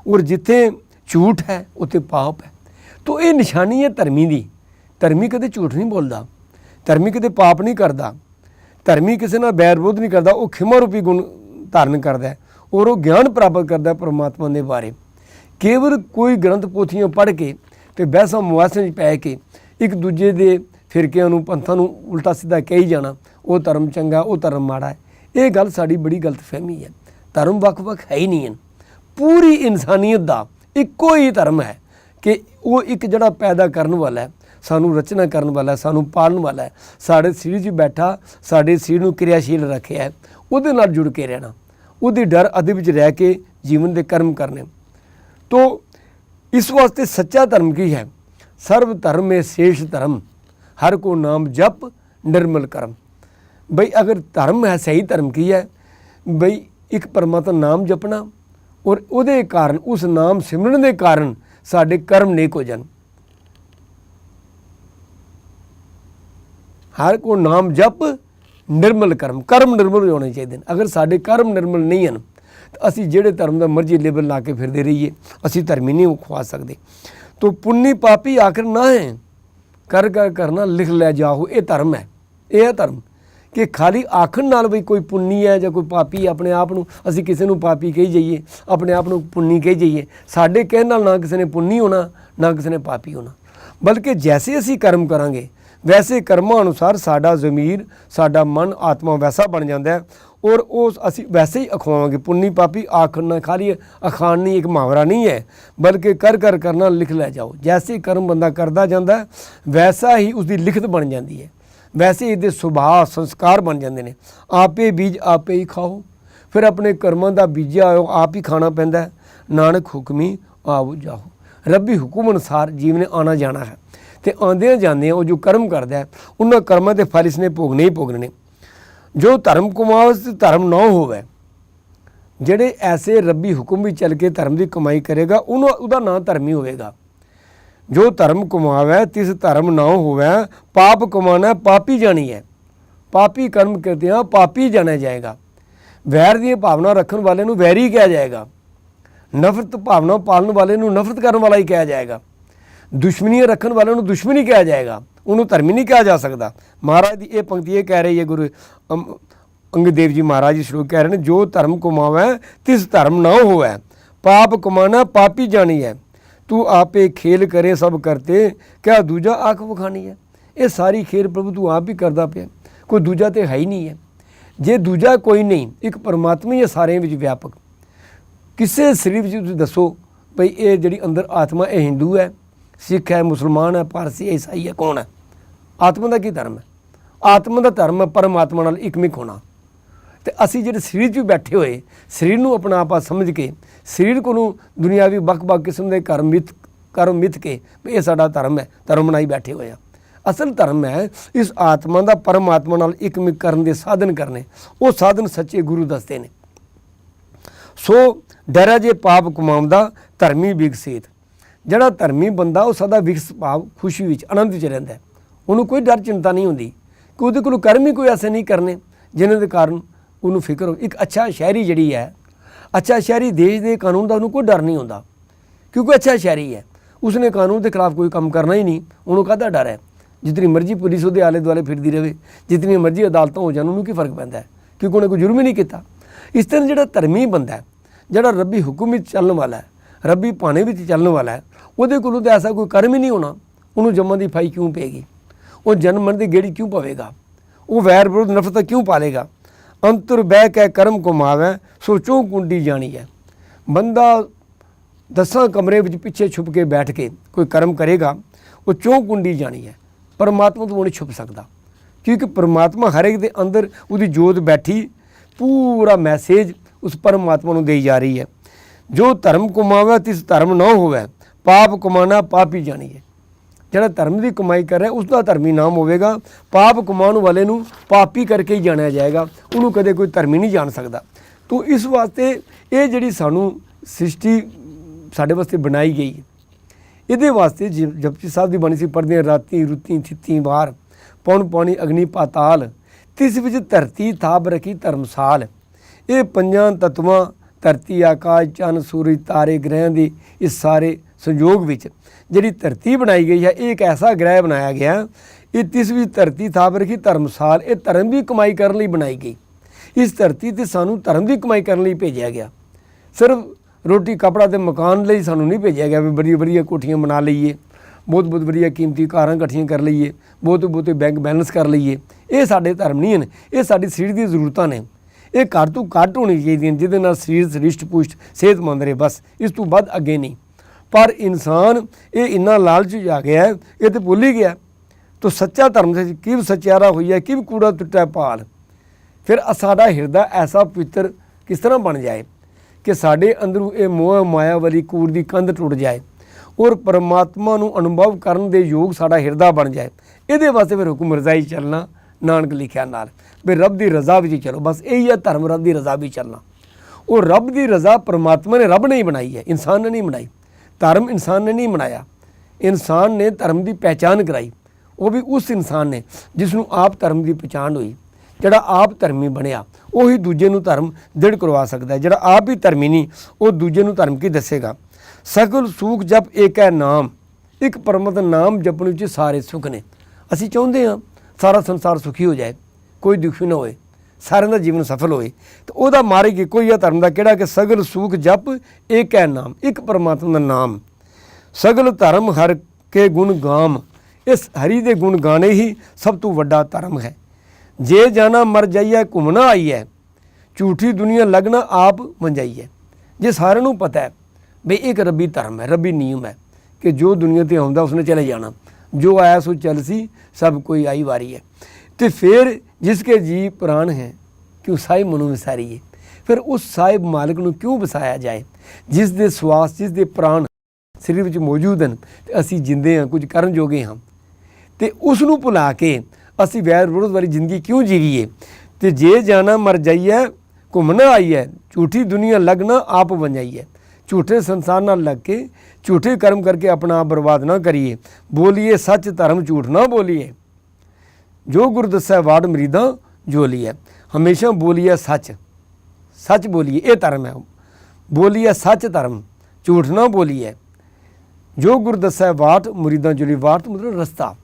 ਔਰ ਜਿੱਥੇ ਝੂਠ ਹੈ, ਉੱਥੇ ਪਾਪ ਹੈ। ਤੋ ਇਹ ਨਿਸ਼ਾਨੀ ਹੈ ਧਰਮੀ ਦੀ। ਧਰਮੀ ਕਦੇ ਝੂਠ ਨਹੀਂ ਬੋਲਦਾ। ਧਰਮੀ ਕਦੇ ਪਾਪ ਨਹੀਂ ਕਰਦਾ। ਧਰਮੀ ਕਿਸੇ ਨਾਲ ਬੈਰ ਵਿਰੋਧ ਨਹੀਂ ਕਰਦਾ। ਉਹ ਖਿਮਾ ਰੂਪੀ ਗੁਣ ਧਾਰਨ ਕਰਦਾ ਔਰ ਉਹ ਗਿਆਨ ਪ੍ਰਾਪਤ ਕਰਦਾ ਪਰਮਾਤਮਾ ਦੇ ਬਾਰੇ। ਕੇਵਲ ਕੋਈ ਗ੍ਰੰਥ ਪੋਥੀਆਂ ਪੜ੍ਹ ਕੇ ਤੇ ਬਹਿਸਾਂ ਮੁਆਸਾਂ 'ਚ ਪੈ ਕੇ ਇੱਕ ਦੂਜੇ ਦੇ ਫਿਰਕਿਆਂ ਨੂੰ, ਪੰਥਾਂ ਨੂੰ ਉਲਟਾ ਸਿੱਧਾ ਕਹੀ ਜਾਣਾ, ਉਹ ਧਰਮ ਚੰਗਾ, ਉਹ ਧਰਮ ਮਾੜਾ ਹੈ। ਇਹ ਗੱਲ ਸਾਡੀ ਬੜੀ ਗਲਤਫਹਿਮੀ ਹੈ। ਧਰਮ ਵੱਖ-ਵੱਖ ਹੈ ਹੀ ਨਹੀਂ ਹਨ ਪੂਰੀ ਇਨਸਾਨੀਅਤ ਦਾ ਇੱਕੋ ਹੀ ਧਰਮ ਹੈ ਕਿ ਉਹ ਇੱਕ ਜਿਹੜਾ ਪੈਦਾ ਕਰਨ ਵਾਲਾ ਹੈ, ਸਾਨੂੰ ਰਚਨਾ ਕਰਨ ਵਾਲਾ ਹੈ, ਸਾਨੂੰ ਪਾਲਣ ਵਾਲਾ ਹੈ। ਸਾਡੇ ਸਰੀਰ 'ਚ ਬੈਠਾ, ਸਾਡੇ ਸਰੀਰ ਨੂੰ ਕਿਰਿਆਸ਼ੀਲ ਰੱਖਿਆ ਹੈ, ਉਹਦੇ ਨਾਲ ਜੁੜ ਕੇ ਰਹਿਣਾ। ਉਹਦੇ ਡਰ ਅਦੇ ਵਿੱਚ ਰਹਿ ਕੇ ਜੀਵਨ ਦੇ ਕਰਮ ਕਰਨੇ। ਤੋ ਇਸ ਵਾਸਤੇ ਸੱਚਾ ਧਰਮ ਕੀ ਹੈ? ਸਰਬ ਧਰਮ ਮੇ ਸ਼ੇਸ਼ ਧਰਮ। ਹਰ ਕੋ ਨਾਮ ਜਪ ਨਿਰਮਲ ਕਰਮ। ਬਈ ਅਗਰ ਧਰਮ ਹੈ, ਸਹੀ ਧਰਮ ਕੀ ਹੈ? ਬਈ ਇੱਕ ਪਰਮਾਤਮਾ ਨਾਮ ਜਪਣਾ ਔਰ ਉਹਦੇ ਕਾਰਨ, ਉਸ ਨਾਮ ਸਿਮਰਨ ਦੇ ਕਾਰਨ ਸਾਡੇ ਕਰਮ ਨੇਕ ਹੋ ਜਾਣ। ਹਰ ਕੋ ਨਾਮ ਜਪ ਨਿਰਮਲ ਕਰਮ। ਕਰਮ ਨਿਰਮਲ ਹੋਣੇ ਚਾਹੀਦੇ ਨੇ। ਅਗਰ ਸਾਡੇ ਕਰਮ ਨਿਰਮਲ ਨਹੀਂ ਹਨ ਅਸੀਂ ਜਿਹੜੇ ਧਰਮ ਦਾ ਮਰਜ਼ੀ ਲੇਬਲ ਲਾ ਕੇ ਫਿਰਦੇ ਰਹੀਏ ਅਸੀਂ ਧਰਮੀ ਨਹੀਂ ਖਵਾ ਸਕਦੇ। ਤੋ ਪੁੰਨੀ ਪਾਪੀ ਆਖਰ ਨਾ ਹੈ ਕਰ ਕਰ ਕਰਨਾ ਲਿਖ ਲੈ ਜਾਓ ਇਹ ਧਰਮ ਹੈ ਇਹ ਹੈ ਧਰਮ। ਕਿ ਖਾਲੀ ਆਖਣ ਨਾਲ ਵੀ ਕੋਈ ਪੁੰਨੀ ਹੈ ਜਾਂ ਕੋਈ ਪਾਪੀ ਹੈ, ਆਪਣੇ ਆਪ ਨੂੰ ਅਸੀਂ ਕਿਸੇ ਨੂੰ ਪਾਪੀ ਕਹੀ ਜਾਈਏ ਆਪਣੇ ਆਪ ਨੂੰ ਪੁੰਨੀ ਕਹੀ ਜਾਈਏ। ਸਾਡੇ ਕਹਿਣ ਨਾਲ ਨਾ ਕਿਸੇ ਨੇ ਪੁੰਨੀ ਹੋਣਾ ਨਾ ਕਿਸੇ ਨੇ ਪਾਪੀ ਹੋਣਾ। ਬਲਕਿ ਜੈਸੇ ਅਸੀਂ ਕਰਮ ਕਰਾਂਗੇ ਵੈਸੇ ਕਰਮਾਂ ਅਨੁਸਾਰ ਸਾਡਾ ਜ਼ਮੀਰ ਸਾਡਾ ਮਨ ਆਤਮਾ ਵੈਸਾ ਬਣ ਜਾਂਦਾ ਹੈ। ਔਰ ਉਸ ਅਸੀਂ ਵੈਸੇ ਹੀ ਅਖਵਾਵਾਂਗੇ। ਪੁੰਨੀ ਪਾਪੀ ਆਖਣ ਨਾਲ ਖਾਲੀ ਅਖਾਣਨੀ ਇੱਕ ਮੁਹਾਵਰਾ ਨਹੀਂ ਹੈ, ਬਲਕਿ ਕਰ ਕਰ ਕਰਨਾ ਲਿਖ ਲੈ ਜਾਓ। ਜੈਸੇ ਕਰਮ ਬੰਦਾ ਕਰਦਾ ਜਾਂਦਾ, ਵੈਸਾ ਹੀ ਉਸਦੀ ਲਿਖਤ ਬਣ ਜਾਂਦੀ ਹੈ। ਵੈਸੇ ਹੀ ਇਹਦੇ ਸੁਭਾਅ, ਸੰਸਕਾਰ ਬਣ ਜਾਂਦੇ ਨੇ। ਆਪੇ ਬੀਜ ਆਪੇ ਹੀ ਖਾਓ। ਫਿਰ ਆਪਣੇ ਕਰਮਾਂ ਦਾ ਬੀਜਿਆ ਹੋਇਆ ਉਹ ਆਪ ਹੀ ਖਾਣਾ ਪੈਂਦਾ ਨਾਨਕ ਹੁਕਮੀ ਆਵੋ ਜਾਓ। ਰੱਬੀ ਹੁਕਮ ਅਨੁਸਾਰ ਜੀਵ ਨੇ ਆਣਾ ਜਾਣਾ ਹੈ। ਤੇ ਆਉਂਦਿਆਂ ਜਾਂਦਿਆਂ ਉਹ ਜੋ ਕਰਮ ਕਰਦਾ ਉਹਨਾਂ ਕਰਮਾਂ ਦੇ ਫਲ ਇਸਨੇ ਭੋਗਣੇ ਹੀ ਭੋਗਣੇ ਨੇ। ਜੋ ਧਰਮ ਕਮਾਵਸ ਤੇ ਧਰਮ ਨਾ ਹੋਵੇ, ਜਿਹੜੇ ਐਸੇ ਰੱਬੀ ਹੁਕਮ ਵੀ ਚੱਲ ਕੇ ਧਰਮ ਦੀ ਕਮਾਈ ਕਰੇਗਾ, ਉਹਨੂੰ ਉਹਦਾ ਨਾਂ ਧਰਮੀ ਹੋਵੇਗਾ। ਜੋ ਧਰਮ ਕਮਾਵੇ ਤਿਸ ਧਰਮ ਨਾ ਹੋਵੇ, ਪਾਪ ਕਮਾਣਾ ਪਾਪੀ ਜਾਣੀ ਹੈ। ਪਾਪੀ ਕਰਮ ਕਰਦੇ ਆ ਪਾਪੀ ਜਾਣਿਆ ਜਾਏਗਾ। ਵੈਰ ਦੀ ਭਾਵਨਾ ਰੱਖਣ ਵਾਲੇ ਨੂੰ ਵੈਰੀ ਕਿਹਾ ਜਾਏਗਾ। ਨਫ਼ਰਤ ਭਾਵਨਾ ਪਾਲਣ ਵਾਲੇ ਨੂੰ ਨਫ਼ਰਤ ਕਰਨ ਵਾਲਾ ਹੀ ਕਿਹਾ ਜਾਏਗਾ। ਦੁਸ਼ਮਣੀ ਰੱਖਣ ਵਾਲਿਆਂ ਨੂੰ ਦੁਸ਼ਮਣੀ ਕਿਹਾ ਜਾਏਗਾ, ਉਹਨੂੰ ਧਰਮੀ ਨਹੀਂ ਕਿਹਾ ਜਾ ਸਕਦਾ। ਮਹਾਰਾਜ ਦੀ ਇਹ ਪੰਕਤੀ ਇਹ ਕਹਿ ਰਹੀ ਹੈ, ਗੁਰੂ ਅਮ- ਅੰਗਦ ਦੇਵ ਜੀ ਮਹਾਰਾਜ ਜੀ ਸ਼ਲੋਕ ਕਹਿ ਰਹੇ ਨੇ, ਜੋ ਧਰਮ ਕਮਾਵੇ, ਤਿਸ ਧਰਮ ਨਾ ਹੋਵੇ। ਪਾਪ ਕਮਾਣਾ ਪਾਪੀ ਜਾਣੀ ਹੈ। ਤੂੰ ਆਪੇ ਖੇਲ ਕਰੇ, ਸਭ ਕਰਤੇ, ਕਿਆ ਦੂਜਾ ਆਖ ਵਿਖਾਣੀ ਹੈ? ਇਹ ਸਾਰੀ ਖੇਲ ਪ੍ਰਭੂ ਤੂੰ ਆਪ ਹੀ ਕਰਦਾ ਪਿਆ। ਕੋਈ ਦੂਜਾ ਤੇ ਹੈ ਹੀ ਨਹੀਂ ਹੈ। ਜੇ ਦੂਜਾ ਕੋਈ ਨਹੀਂ, ਇੱਕ ਪਰਮਾਤਮਾ ਹੀ ਹੈ ਸਾਰਿਆਂ ਵਿੱਚ ਵਿਆਪਕ। ਕਿਸੇ ਸਰੀਰ ਵਿੱਚ ਤੁਸੀਂ ਦੱਸੋ, ਭਈ ਇਹ ਜਿਹੜੀ ਅੰਦਰ ਆਤਮਾ, ਇਹ ਹਿੰਦੂ ਹੈ। ਸਿੱਖ ਹੈ, ਮੁਸਲਮਾਨ ਹੈ, ਪਾਰਸੀ ਹੈ, ਈਸਾਈ ਹੈ, ਕੌਣ ਹੈ? ਆਤਮਾ ਦਾ ਕੀ ਧਰਮ ਹੈ? ਆਤਮਾ ਦਾ ਧਰਮ ਹੈ ਪਰਮਾਤਮਾ ਨਾਲ ਇਕਮਿਕ ਹੋਣਾ। ਤੇ ਅਸੀਂ ਜਿਹੜੇ ਸਰੀਰ 'ਚ ਵੀ ਬੈਠੇ ਹੋਏ, ਸਰੀਰ ਨੂੰ ਆਪਣਾ ਆਪਾ ਸਮਝ ਕੇ, ਸਰੀਰ ਕੋਲੋਂ ਨੂੰ ਦੁਨਿਆਵੀ ਵੱਖ-ਵੱਖ ਕਿਸਮ ਦੇ ਕਰਮ ਮਿੱਥ ਕਰਮ ਮਿੱਥ ਕੇ ਵੀ ਇਹ ਸਾਡਾ ਧਰਮ ਹੈ, ਧਰਮ ਬਣਾਈ ਬੈਠੇ ਹੋਏ ਆ ਅਸਲ ਧਰਮ ਹੈ, ਇਸ ਆਤਮਾ ਦਾ ਪਰਮਾਤਮਾ ਨਾਲ ਇਕਮਿਕ ਕਰਨ ਦੇ ਸਾਧਨ ਕਰਨੇ। ਉਹ ਸਾਧਨ ਸੱਚੇ ਗੁਰੂ ਦੱਸਦੇ ਨੇ। ਸੋ ਡਰਾ ਜੇ ਪਾਪ ਕਮਾਉਂਦਾ, ਧਰਮੀ ਵਿਕਸਿਤ ਜਿਹੜਾ ਧਰਮੀ ਬੰਦਾ ਉਹ ਸਦਾ ਵਿਕਸ ਭਾਵ ਖੁਸ਼ੀ ਵਿੱਚ, ਆਨੰਦ ਵਿੱਚ ਰਹਿੰਦਾ ਹੈ। ਉਹਨੂੰ ਕੋਈ ਡਰ, ਚਿੰਤਾ ਨਹੀਂ ਹੁੰਦੀ ਕਿ ਉਹਦੇ ਕੋਲ ਕਰਮ ਹੀ ਕੋਈ ਐਸੇ ਨਹੀਂ ਕਰਨੇ ਜਿਨ੍ਹਾਂ ਦੇ ਕਾਰਨ ਉਹਨੂੰ ਫਿਕਰ ਹੋ, ਇੱਕ ਅੱਛਾ ਸ਼ਹਿਰੀ ਜਿਹੜੀ ਹੈ, ਅੱਛਾ ਸ਼ਹਿਰੀ ਦੇਸ਼ ਦੇ ਕਾਨੂੰਨ ਦਾ ਉਹਨੂੰ ਕੋਈ ਡਰ ਨਹੀਂ ਹੁੰਦਾ। ਕਿਉਂਕਿ ਅੱਛਾ ਸ਼ਹਿਰੀ ਹੈ। ਉਸਨੇ ਕਾਨੂੰਨ ਦੇ ਖਿਲਾਫ ਕੋਈ ਕੰਮ ਕਰਨਾ ਹੀ ਨਹੀਂ, ਉਹਨੂੰ ਕਾਹਦਾ ਡਰ ਹੈ? ਜਿਤਨੀ ਮਰਜ਼ੀ ਪੁਲਿਸ ਉਹਦੇ ਆਲੇ ਦੁਆਲੇ ਫਿਰਦੀ ਰਹੇ, ਜਿਤਨੀ ਮਰਜ਼ੀ ਅਦਾਲਤਾਂ ਹੋ ਜਾਣ, ਉਹਨੂੰ ਕੀ ਫ਼ਰਕ ਪੈਂਦਾ ਹੈ? ਕਿਉਂਕਿ ਉਹਨੇ ਕੋਈ ਜੁਰਮ ਹੀ ਨਹੀਂ ਕੀਤਾ। ਇਸ ਤਰ੍ਹਾਂ ਜਿਹੜਾ ਧਰਮੀ ਬੰਦਾ ਹੈ, ਜਿਹੜਾ ਰੱਬੀ ਹੁਕਮ ਵਿੱਚ ਚੱਲਣ ਵਾਲਾ ਹੈ, ਰੱਬੀ ਭਾਣੇ ਵਿੱਚ ਚੱਲਣ ਵਾਲਾ ਹੈ ਉਹਦੇ ਕੋਲੋਂ ਤਾਂ ਐਸਾ ਕੋਈ ਕਰਮ ਹੀ ਨਹੀਂ ਹੋਣਾ। ਉਹਨੂੰ ਜੰਮਣ ਦੀ ਫਾਈ ਕਿਉਂ ਪਏਗੀ? ਉਹ ਜਨਮਣ ਦੀ ਗੇੜੀ ਕਿਉਂ ਪਵੇਗਾ? ਉਹ ਵੈਰ ਵਿਰੋਧ ਨਫ਼ਰਤ ਕਿਉਂ ਪਾਲੇਗਾ? ਅੰਤਰ ਬਹਿ ਕੇ ਕਰਮ ਕਮਾਵੇ ਸੋਚੋ ਕੁੰਡੀ ਜਾਣੀ ਹੈ। ਬੰਦਾ ਦਸਾਂ ਕਮਰੇ ਵਿੱਚ ਪਿੱਛੇ ਛੁਪ ਕੇ ਬੈਠ ਕੇ ਕੋਈ ਕਰਮ ਕਰੇਗਾ, ਉਹ ਚੋਂ ਕੁੰਡੀ ਜਾਣੀ ਹੈ। ਪਰਮਾਤਮਾ ਤੋਂ ਉਹ ਨਹੀਂ ਛੁਪ ਸਕਦਾ। ਕਿਉਂਕਿ ਪਰਮਾਤਮਾ ਹਰ ਇੱਕ ਦੇ ਅੰਦਰ ਉਹਦੀ ਜੋਤ ਬੈਠੀ, ਪੂਰਾ ਮੈਸੇਜ ਉਸ ਪਰਮਾਤਮਾ ਨੂੰ ਦੇਈ ਜਾ ਰਹੀ ਹੈ। ਜੋ ਧਰਮ ਕਮਾਵੇ ਤਿਸ ਧਰਮ ਨਾ ਹੋਵੇ ਪਾਪ ਕਮਾਣਾ ਪਾਪੀ ਜਾਣੀ ਹੈ। ਜਿਹੜਾ ਧਰਮ ਦੀ ਕਮਾਈ ਕਰ ਰਿਹਾ ਉਸ ਦਾ ਧਰਮੀ ਨਾਮ ਹੋਵੇਗਾ। ਪਾਪ ਕਮਾਉਣ ਵਾਲੇ ਨੂੰ ਪਾਪੀ ਕਰਕੇ ਹੀ ਜਾਣਿਆ ਜਾਏਗਾ। ਉਹਨੂੰ ਕਦੇ ਕੋਈ ਧਰਮੀ ਨਹੀਂ ਜਾਣ ਸਕਦਾ। ਤੋ ਇਸ ਵਾਸਤੇ ਇਹ ਜਿਹੜੀ ਸਾਨੂੰ ਸ੍ਰਿਸ਼ਟੀ ਸਾਡੇ ਵਾਸਤੇ ਬਣਾਈ ਗਈ ਹੈ। ਇਹਦੇ ਵਾਸਤੇ ਜ- ਜਪਜੀ ਸਾਹਿਬ ਦੀ ਬਾਣੀ ਸੀ ਪੜ੍ਹਦੇ ਹਾਂ, ਰਾਤੀ ਰੁੱਤੀ ਥਿੱਤੀ ਵਾਰ, ਪੌਣ ਪਾਣੀ ਅਗਨੀ ਪਾਤਾਲ, ਤਿਸ ਵਿੱਚ ਧਰਤੀ ਥਾਪ ਰਖੀ ਧਰਮਸਾਲ। ਇਹ ਪੰਜਾਂ ਤਤਵਾਂ ਧਰਤੀ, ਆਕਾਸ਼, ਚੰਨ, ਸੂਰਜ, ਤਾਰੇ, ਗ੍ਰਹਿਆਂ ਦੀ, ਇਸ ਸਾਰੇ ਸੰਯੋਗ ਵਿੱਚ ਜਿਹੜੀ ਧਰਤੀ ਬਣਾਈ ਗਈ ਹੈ, ਇਹ ਇੱਕ ਐਸਾ ਗ੍ਰਹਿ ਬਣਾਇਆ ਗਿਆ, ਇਹ ਤਿਸ ਵਿੱਚ ਧਰਤੀ ਥਾਪ ਰਖੀ ਧਰਮਸਾਲ, ਇਹ ਧਰਮ ਦੀ ਕਮਾਈ ਕਰਨ ਲਈ ਬਣਾਈ ਗਈ। ਇਸ ਧਰਤੀ ਤੇ ਸਾਨੂੰ ਧਰਮ ਦੀ ਕਮਾਈ ਕਰਨ ਲਈ ਭੇਜਿਆ ਗਿਆ। ਸਿਰਫ ਰੋਟੀ, ਕਪੜਾ ਤੇ ਮਕਾਨ ਲਈ ਸਾਨੂੰ ਨਹੀਂ ਭੇਜਿਆ ਗਿਆ ਵੀ ਬੜੀ ਬੜੀਆਂ ਕੋਠੀਆਂ ਬਣਾ ਲਈਏ, ਬਹੁਤ ਬਹੁਤ ਵਧੀਆ ਕੀਮਤੀ ਕਾਰਾਂ ਇਕੱਠੀਆਂ ਕਰ ਲਈਏ, ਬਹੁਤ ਬਹੁਤੇ ਬੈਂਕ ਬੈਲੈਂਸ ਕਰ ਲਈਏ। ਇਹ ਸਾਡੇ ਧਰਮ ਨਹੀਂ ਹਨ, ਇਹ ਸਾਡੀ ਸਰੀਰ ਦੀਆਂ ਜ਼ਰੂਰਤਾਂ ਨੇ। ਇਹ ਘੱਟ ਤੋਂ ਘੱਟ ਹੋਣੀ ਚਾਹੀਦੀਆਂ ਜਿਹਦੇ ਨਾਲ ਸਰੀਰ ਸ਼੍ਰਿਸ਼ਟ ਪੁਸ਼ਟ, ਸਿਹਤਮੰਦ ਰਹੇ, ਬਸ। ਇਸ ਤੋਂ ਵੱਧ ਅੱਗੇ ਨਹੀਂ। ਪਰ ਇਨਸਾਨ ਇਹ ਇੰਨਾ ਲਾਲਚ 'ਚ ਗਿਆ ਇਹ ਤੇ ਭੁੱਲ ਹੀ ਗਿਆ ਤੋ ਸੱਚਾ ਧਰਮ ਸੇ ਕਿਵ ਸਚਿਆਰਾ ਹੈ ਕਿਵ ਕੂੜਾ ਟੁੱਟਾ ਪਾਲ ਫਿਰ ਸਾਡਾ ਹਿਰਦਾ ਐਸਾ ਪਵਿੱਤਰ ਕਿਸ ਤਰ੍ਹਾਂ ਬਣ ਜਾਏ ਕਿ ਸਾਡੇ ਅੰਦਰੋਂ ਇਹ ਮੋਹ ਮਾਇਆ ਵਾਲੀ ਕੂੜ ਦੀ ਕੰਧ ਟੁੱਟ ਜਾਏ ਔਰ ਪਰਮਾਤਮਾ ਨੂੰ ਅਨੁਭਵ ਕਰਨ ਦੇ ਯੋਗ ਸਾਡਾ ਹਿਰਦਾ ਬਣ ਜਾਏ। ਇਹਦੇ ਵਾਸਤੇ ਫਿਰ ਹੁਕਮ ਰਜ਼ਾਈ ਚੱਲਣਾ, ਨਾਨਕ ਲਿਖਿਆ ਨਾਲ। ਵੀ ਰੱਬ ਦੀ ਰਜ਼ਾ ਵਿੱਚ ਚਲੋ, ਬਸ ਇਹੀ ਹੈ ਧਰਮ, ਰੱਬ ਦੀ ਰਜ਼ਾ ਵਿੱਚ ਚੱਲਣਾ। ਉਹ ਰੱਬ ਦੀ ਰਜ਼ਾ ਪਰਮਾਤਮਾ ਨੇ ਰੱਬ ਨੇ ਹੀ ਬਣਾਈ ਹੈ, ਇਨਸਾਨ ਨੇ ਨਹੀਂ ਬਣਾਈ। ਧਰਮ ਇਨਸਾਨ ਨੇ ਨਹੀਂ ਬਣਾਇਆ ਇਨਸਾਨ ਨੇ ਧਰਮ ਦੀ ਪਹਿਚਾਨ ਕਰਾਈ। ਉਹ ਵੀ ਉਸ ਇਨਸਾਨ ਨੇ ਜਿਸ ਨੂੰ ਆਪ ਧਰਮ ਦੀ ਪਛਾਣ ਹੋਈ। ਜਿਹੜਾ ਆਪ ਧਰਮੀ ਬਣਿਆ, ਉਹੀ ਦੂਜੇ ਨੂੰ ਧਰਮ ਦ੍ਰਿੜ ਕਰਵਾ ਸਕਦਾ ਹੈ। ਜਿਹੜਾ ਆਪ ਹੀ ਧਰਮੀ ਨਹੀਂ, ਉਹ ਦੂਜੇ ਨੂੰ ਧਰਮ ਕੀ ਦੱਸੇਗਾ? ਸਗਲ ਸੂਖ ਜਪ ਏਕ ਹੈ ਨਾਮ। ਇੱਕ ਪਰਮਤ ਨਾਮ ਜਪਣ ਵਿੱਚ ਸਾਰੇ ਸੁਖ ਨੇ। ਅਸੀਂ ਚਾਹੁੰਦੇ ਹਾਂ ਸਾਰਾ ਸੰਸਾਰ ਸੁਖੀ ਹੋ ਜਾਏ, ਕੋਈ ਦੁਖੀ ਨਾ ਹੋਏ। ਸਾਰਿਆਂ ਦਾ ਜੀਵਨ ਸਫਲ ਹੋਏ ਤੇ ਉਹਦਾ ਮਾਰਗ ਇੱਕੋ ਹੀ ਆ ਧਰਮ ਦਾ ਕਿਹੜਾ ਕਿ ਸਗਲ, ਸੂਖ, ਜਪ ਇੱਕ ਹੈ ਨਾਮ, ਇੱਕ ਪਰਮਾਤਮਾ ਦਾ ਨਾਮ। ਸਗਲ ਧਰਮ ਹਰ ਕੇ ਗੁਣ ਗਾਮ, ਇਸ ਹਰੀ ਦੇ ਗੁਣ ਗਾਣੇ ਹੀ ਸਭ ਤੋਂ ਵੱਡਾ ਧਰਮ ਹੈ। ਜੇ ਜਾਣਾ ਮਰ ਜਾਈਏ ਘੁੰਮਣਾ ਆਈਏ ਝੂਠੀ ਦੁਨੀਆ ਲੱਗਣਾ ਆਪ ਮੰਜਾਈਏ ਜੇ ਸਾਰਿਆਂ ਨੂੰ ਪਤਾ ਹੈ ਵੀ ਇੱਕ ਰੱਬੀ ਧਰਮ ਹੈ, ਰੱਬੀ ਨਿਯਮ ਹੈ ਕਿ ਜੋ ਦੁਨੀਆ ਤੇ ਆਉਂਦਾ ਉਸਨੇ ਚਲੇ ਜਾਣਾ, ਜੋ ਆਇਆ ਸੋ ਚੱਲ ਸੀ, ਸਭ ਕੋਈ ਆਈ ਵਾਰੀ ਹੈ। ਤੇ ਫਿਰ ਜਿਸਕੇ ਜੀ ਪ੍ਰਾਣ ਹੈ ਕਿਉਂ ਸਾਹਿਬ ਮਨੁ ਵਿਸਾਰੀਏ ਫਿਰ ਉਸ ਸਾਹਿਬ ਮਾਲਕ ਨੂੰ ਕਿਉਂ ਵਸਾਇਆ ਜਾਏ ਜਿਸ ਦੇ ਸਵਾਸ ਜਿਸ ਦੇ ਪ੍ਰਾਣ ਸਰੀਰ ਵਿੱਚ ਮੌਜੂਦ ਹਨ ਤੇ ਅਸੀਂ ਜਿੰਦੇ ਹਾਂ ਕੁਝ ਕਰਨ ਜੋਗੇ ਹਾਂ ਤੇ ਉਸ ਨੂੰ ਭੁਲਾ ਕੇ ਅਸੀਂ ਵੈਰ ਵਿਰੋਧ ਵਾਲੀ ਜ਼ਿੰਦਗੀ ਕਿਉਂ ਜੀਵੀਏ ਤੇ ਜੇ ਜਾਣਾ ਮਰ ਜਾਈਏ ਘੁੰਮਣਾ ਆਈਏ ਝੂਠੀ ਦੁਨੀਆ ਲਗਣਾ ਆਪ ਬਣ ਜਾਈਏ ਝੂਠੇ ਸੰਸਾਰ ਨਾਲ ਲੱਗ ਕੇ ਝੂਠੇ ਕਰਮ ਕਰਕੇ ਆਪਣਾ ਆਪ ਬਰਬਾਦ ਨਾ ਕਰੀਏ ਬੋਲੀਏ ਸੱਚ ਧਰਮ ਝੂਠ ਨਾ ਬੋਲੀਏ ਜੋ ਗੁਰ ਦੱਸੈ ਵਾੜ ਮਰੀਦਾਂ ਜੋ ਹਮੇਸ਼ਾ ਬੋਲੀਏ ਸੱਚ। ਸੱਚ ਬੋਲੀਏ, ਇਹ ਧਰਮ ਹੈ। ਬੋਲੀਏ ਸੱਚ ਧਰਮ, ਝੂਠ ਨਾ ਬੋਲੀਏ। ਜੋ ਗੁਰ ਦੱਸੈ ਵਾਟ ਮੁਰੀਦਾਂ ਜੁਲੀ ਵਾਟ ਮਤਲਬ ਰਸਤਾ।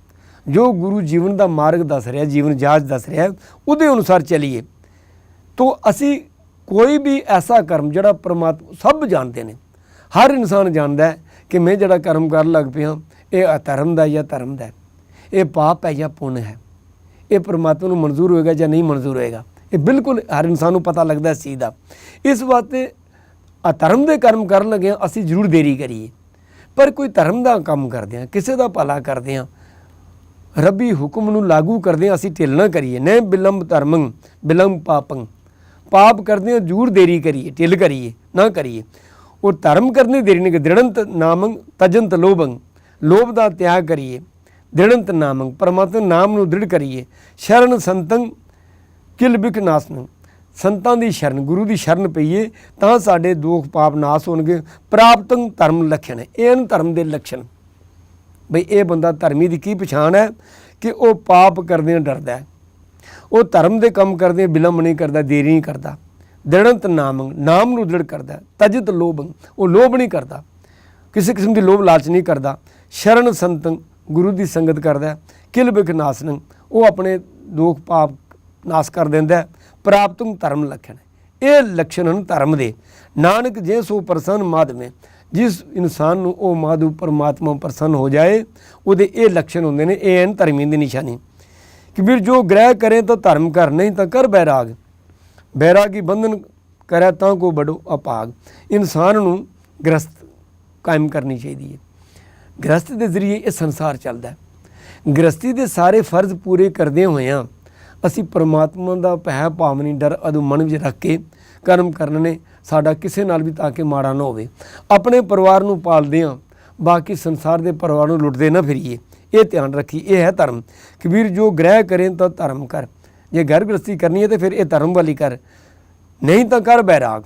ਜੋ ਗੁਰੂ ਜੀਵਨ ਦਾ ਮਾਰਗ ਦੱਸ ਰਿਹਾ, ਜੀਵਨ ਜਾਚ ਦੱਸ ਰਿਹਾ, ਉਹਦੇ ਅਨੁਸਾਰ ਚੱਲੀਏ। ਤੋ ਅਸੀਂ ਕੋਈ ਵੀ ਐਸਾ ਕਰਮ ਜਿਹੜਾ ਪਰਮਾਤਮਾ ਸਭ ਜਾਣਦੇ ਨੇ। ਹਰ ਇਨਸਾਨ ਜਾਣਦਾ ਹੈ ਕਿ ਮੈਂ ਜਿਹੜਾ ਕਰਮ ਕਰਨ ਲੱਗ ਪਿਆ, ਇਹ ਅਧਰਮ ਦਾ ਜਾਂ ਧਰਮ ਦਾ ਇਹ ਪਾਪ ਹੈ ਜਾਂ ਪੁੰਨ ਹੈ। ਇਹ ਪ੍ਰਮਾਤਮਾ ਨੂੰ ਮਨਜ਼ੂਰ ਹੋਏਗਾ ਜਾਂ ਨਹੀਂ ਮਨਜ਼ੂਰ ਹੋਏਗਾ। ਇਹ ਬਿਲਕੁਲ ਹਰ ਇਨਸਾਨ ਨੂੰ ਪਤਾ ਲੱਗਦਾ ਇਸ ਚੀਜ਼ ਦਾ। ਇਸ ਵਾਸਤੇ ਅਧਰਮ ਦੇ ਕਰਮ ਕਰਨ ਲੱਗੇ ਹਾਂ, ਅਸੀਂ ਜ਼ਰੂਰ ਦੇਰੀ ਕਰੀਏ। ਪਰ ਕੋਈ ਧਰਮ ਦਾ ਕੰਮ ਕਰਦੇ ਹਾਂ ਕਿਸੇ ਦਾ ਭਲਾ ਕਰਦੇ ਹਾਂ ਰੱਬੀ ਹੁਕਮ ਨੂੰ ਲਾਗੂ ਕਰਦੇ ਹਾਂ ਅਸੀਂ ਢਿੱਲ ਨਾ ਕਰੀਏ। ਨੈ ਬਿਲੰਬ ਧਰਮੰ ਬਿਲੰਬ ਪਾਪੰ। ਪਾਪ ਕਰਦੇ ਹਾਂ ਜ਼ਰੂਰ ਦੇਰੀ ਕਰੀਏ ਢਿੱਲ ਕਰੀਏ ਨਾ ਕਰੀਏ। ਉਹ ਧਰਮ ਕਰਨੇ ਦੇਰੀ ਨਹੀਂ ਦ੍ਰਿੜੰਤ ਨਾਮੰ ਤਜੰਤ ਲੋਭੰ। ਲੋਭ ਦਾ ਤਿਆਗ ਕਰੀਏ। ਦ੍ਰਿੜੰਤ ਨਾਮੰ, ਪਰਮਾਤਮਾ ਨਾਮ ਨੂੰ ਦ੍ਰਿੜ ਕਰੀਏ। ਸ਼ਰਨ ਸੰਤੰ, ਕਿਲ ਬਿਕ ਨਾਸਨ। ਸੰਤਾਂ ਦੀ ਸ਼ਰਨ, ਗੁਰੂ ਦੀ ਸ਼ਰਨ ਪਈਏ, ਤਾਂ ਸਾਡੇ ਦੁੱਖ ਪਾਪ ਨਾਸ ਹੋਣਗੇ। ਪ੍ਰਾਪਤੰ ਧਰਮ ਲਖਣ ਇਹ ਹਨ ਧਰਮ ਦੇ ਲੱਛਣ ਬਈ ਇਹ ਬੰਦਾ ਧਰਮੀ ਦੀ ਕੀ ਪਛਾਣ ਹੈ? ਕਿ ਉਹ ਪਾਪ ਕਰਦਿਆਂ ਡਰਦਾ ਉਹ ਧਰਮ ਦੇ ਕੰਮ ਕਰਦਿਆਂ ਬਿਲੰਬ ਨਹੀਂ ਕਰਦਾ, ਦੇਰੀ ਨਹੀਂ ਕਰਦਾ। ਦ੍ਰਿੜੰਤ ਨਾਮੰ, ਨਾਮ ਨੂੰ ਦ੍ਰਿੜ ਕਰਦਾ ਤਜਤ ਤਜਿਤ ਲੋਭੰ, ਉਹ ਲੋਭ ਨਹੀਂ ਕਰਦਾ। ਕਿਸੇ ਕਿਸਮ ਦੀ ਲੋਭ ਲਾਲਚ ਨਹੀਂ ਕਰਦਾ। ਸ਼ਰਨ ਸੰਤੰ ਗੁਰੂ ਦੀ ਸੰਗਤ ਕਰਦਾ ਹੈ। ਕਿਲ ਬਿਖ ਨਾਸਨੰ, ਉਹ ਆਪਣੇ ਦੋਖ ਪਾਪ ਨਾਸ ਕਰ ਦਿੰਦਾ ਹੈ। ਧਰਮ ਲਖਣ। ਇਹ ਲੱਛਣ ਹਨ ਧਰਮ ਦੇ। ਨਾਨਕ ਜੇ ਸੋ ਪ੍ਰਸੰਨ ਮਾਧਮੇ ਜਿਸ ਇਨਸਾਨ ਨੂੰ ਉਹ ਮਾਧੂ ਪਰਮਾਤਮਾ ਪ੍ਰਸੰਨ ਹੋ ਜਾਏ, ਉਹਦੇ ਇਹ ਲੱਛਣ ਹੁੰਦੇ ਨੇ, ਇਹ ਹਨ ਧਰਮੀ ਦੀ ਨਿਸ਼ਾਨੀ। ਕਿ ਵੀਰ ਜੋ ਗ੍ਰਹਿ ਕਰੇ ਤਾਂ ਧਰਮ ਕਰ ਨਹੀਂ ਤਾਂ ਕਰ ਬੈਰਾਗ। ਬੈਰਾਗੀ ਬੰਧਨ ਕਰੇ ਤਾਂ ਕੋ ਬੜੋ ਅਪਾਗ। ਇਨਸਾਨ ਨੂੰ ਗ੍ਰਸਤ ਕਾਇਮ ਕਰਨੀ ਚਾਹੀਦੀ ਹੈ। ਗ੍ਰਸਤ ਦੇ ਜ਼ਰੀਏ ਇਹ ਸੰਸਾਰ ਚੱਲਦਾ ਹੈ। ਗ੍ਰਸਤੀ ਦੇ ਸਾਰੇ ਫਰਜ਼ ਪੂਰੇ ਕਰਦੇ ਹੋਇਆਂ ਅਸੀਂ ਪਰਮਾਤਮਾ ਦਾ ਭੈ, ਭਾਵਨੀ, ਡਰ ਅਦੂ ਮਨ ਵਿੱਚ ਰੱਖ ਕੇ ਕਰਮ ਕਰਨ ਨੇ ਸਾਡਾ ਕਿਸੇ ਨਾਲ ਵੀ ਤਾਂ ਕਿ ਮਾੜਾ ਨਾ ਹੋਵੇ। ਆਪਣੇ ਪਰਿਵਾਰ ਨੂੰ ਪਾਲਦੇ ਹਾਂ, ਬਾਕੀ ਸੰਸਾਰ ਦੇ ਪਰਿਵਾਰ ਨੂੰ ਲੁੱਟਦੇ ਨਾ ਫਿਰੀਏ। ਇਹ ਧਿਆਨ ਰੱਖੀ, ਇਹ ਹੈ ਧਰਮ। ਕਬੀਰ ਜੋ ਗ੍ਰਹਿ ਕਰੇ ਤਾਂ ਧਰਮ ਕਰ। ਜੇ ਘਰ ਗ੍ਰਸਤੀ ਕਰਨੀ ਹੈ ਤੇ ਫਿਰ ਇਹ ਧਰਮ ਵਾਲੀ ਕਰ। ਨਹੀਂ ਤਾਂ ਕਰ ਬੈਰਾਗ।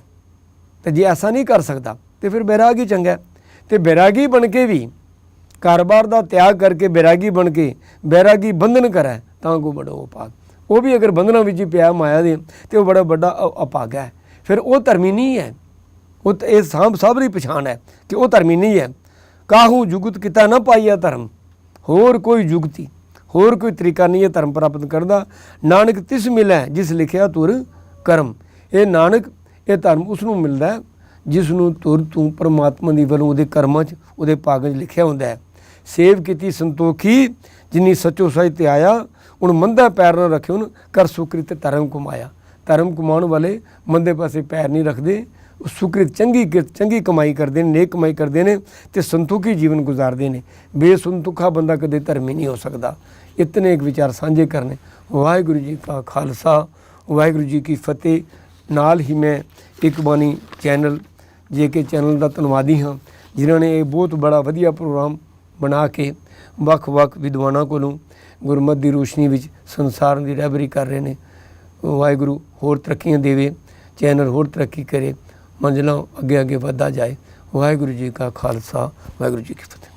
ਤੇ ਜੇ ਐਸਾ ਨਹੀਂ ਕਰ ਸਕਦਾ, ਤੇ ਫਿਰ ਬੈਰਾਗੀ ਚੰਗਾ ਹੈ। ਤੇ ਬੈਰਾਗੀ ਬਣ ਕੇ ਵੀ ਕਾਰੋਬਾਰ ਦਾ ਤਿਆਗ ਕਰਕੇ ਬੈਰਾਗੀ ਬਣ ਕੇ ਬੈਰਾਗੀ ਬੰਧਨ ਕਰੈ ਤਾਂ ਕੋ ਬੜੋ ਅਪਾਗ ਉਹ ਵੀ ਅਗਰ ਬੰਧਨਾਂ ਵਿੱਚ ਹੀ ਪਿਆ ਮਾਇਆ ਦੇ, ਤੇ ਉਹ ਬੜਾ ਵੱਡਾ ਅ- ਅਪਾਗਾ ਹੈ। ਫਿਰ ਉਹ ਧਰਮੀ ਨਹੀਂ ਹੈ। ਉਹ ਤਾਂ, ਇਹ ਸਾਂਭ ਸਭ ਦੀ ਪਛਾਣ ਹੈ ਕਿ ਉਹ ਧਰਮੀ ਨਹੀਂ ਹੈ। ਕਾਹੂ ਜੁਗਤ ਕੀਤਾ ਨਾ ਪਾਈਆ ਧਰਮ। ਹੋਰ ਕੋਈ ਜੁਗਤੀ, ਹੋਰ ਕੋਈ ਤਰੀਕਾ ਨਹੀਂ ਹੈ ਧਰਮ ਪ੍ਰਾਪਤ ਕਰਦਾ ਨਾਨਕ ਤਿਸ ਮਿਲੈ ਜਿਸ ਲਿਖਿਆ ਤੁਰ ਕਰਮ। ਇਹ ਨਾਨਕ, ਇਹ ਧਰਮ ਉਸ ਨੂੰ ਮਿਲਦਾ ਜਿਸ ਨੂੰ ਤੁਰ ਤੂੰ ਪਰਮਾਤਮਾ ਦੀ ਵੱਲੋਂ ਉਹਦੇ ਕਰਮਾਂ 'ਚ, ਉਹਦੇ ਭਾਗਾਂ 'ਚ ਲਿਖਿਆ ਹੁੰਦਾ ਹੈ। ਸੇਵ ਕੀਤੀ, ਸੰਤੋਖੀ, ਜਿਨੀ ਸੱਚੋ ਸਹਿ ਤੇ ਆਇਆ, ਹੁਣ ਮੰਦਾ ਪੈਰ ਨਾ ਰੱਖਿਓ ਨ ਕਰ ਸੁਕ੍ਰਿਤ ਧਰਮ ਕਮਾਇਆ। ਧਰਮ ਕਮਾਉਣ ਵਾਲੇ ਮੰਦੇ ਪਾਸੇ ਪੈਰ ਨਹੀਂ ਰੱਖਦੇ, ਉਹ ਸੁਕ੍ਰਿਤ ਚੰਗੀ ਕਿਰਤ ਚੰਗੀ ਕਮਾਈ ਕਰਦੇ ਨੇ, ਨੇਕ ਕਮਾਈ ਕਰਦੇ ਨੇ ਤੇ ਸੰਤੋਖੀ ਜੀਵਨ ਗੁਜ਼ਾਰਦੇ ਨੇ। ਬੇਸੰਤੋਖਾ ਬੰਦਾ ਕਦੇ ਧਰਮੀ ਨਹੀਂ ਹੋ ਸਕਦਾ। ਇਤਨੇ ਇੱਕ ਵਿਚਾਰ ਸਾਂਝੇ ਕਰਨੇ। ਵਾਹਿਗੁਰੂ ਜੀ ਕਾ ਖਾਲਸਾ, ਵਾਹਿਗੁਰੂ ਜੀ ਕੀ ਫਤਿਹ। ਨਾਲ ਹੀ ਮੈਂ ਇੱਕ ਬਾਣੀ ਚੈਨਲ ਜੇ ਕੇ ਚੈਨਲ ਦਾ ਧੰਨਵਾਦੀ ਹਾਂ, ਜਿਨ੍ਹਾਂ ਨੇ ਇਹ ਬਹੁਤ ਬੜਾ ਵਧੀਆ ਪ੍ਰੋਗਰਾਮ ਬਣਾ ਕੇ ਵੱਖ-ਵੱਖ ਵਿਦਵਾਨਾਂ ਕੋਲੋਂ ਗੁਰਮਤ ਦੀ ਰੋਸ਼ਨੀ ਵਿੱਚ ਸੰਸਾਰ ਦੀ ਰਹਿਬਰੀ ਕਰ ਰਹੇ ਨੇ। ਵਾਹਿਗੁਰੂ ਹੋਰ ਤਰੱਕੀਆਂ ਦੇਵੇ, ਚੈਨਲ ਹੋਰ ਤਰੱਕੀ ਕਰੇ, ਮੰਜ਼ਲਾਂ ਅੱਗੇ ਅੱਗੇ ਵੱਧਦਾ ਜਾਏ। ਵਾਹਿਗੁਰੂ ਜੀ ਕਾ ਖਾਲਸਾ, ਵਾਹਿਗੁਰੂ ਜੀ ਕੀ ਫਤਿਹ।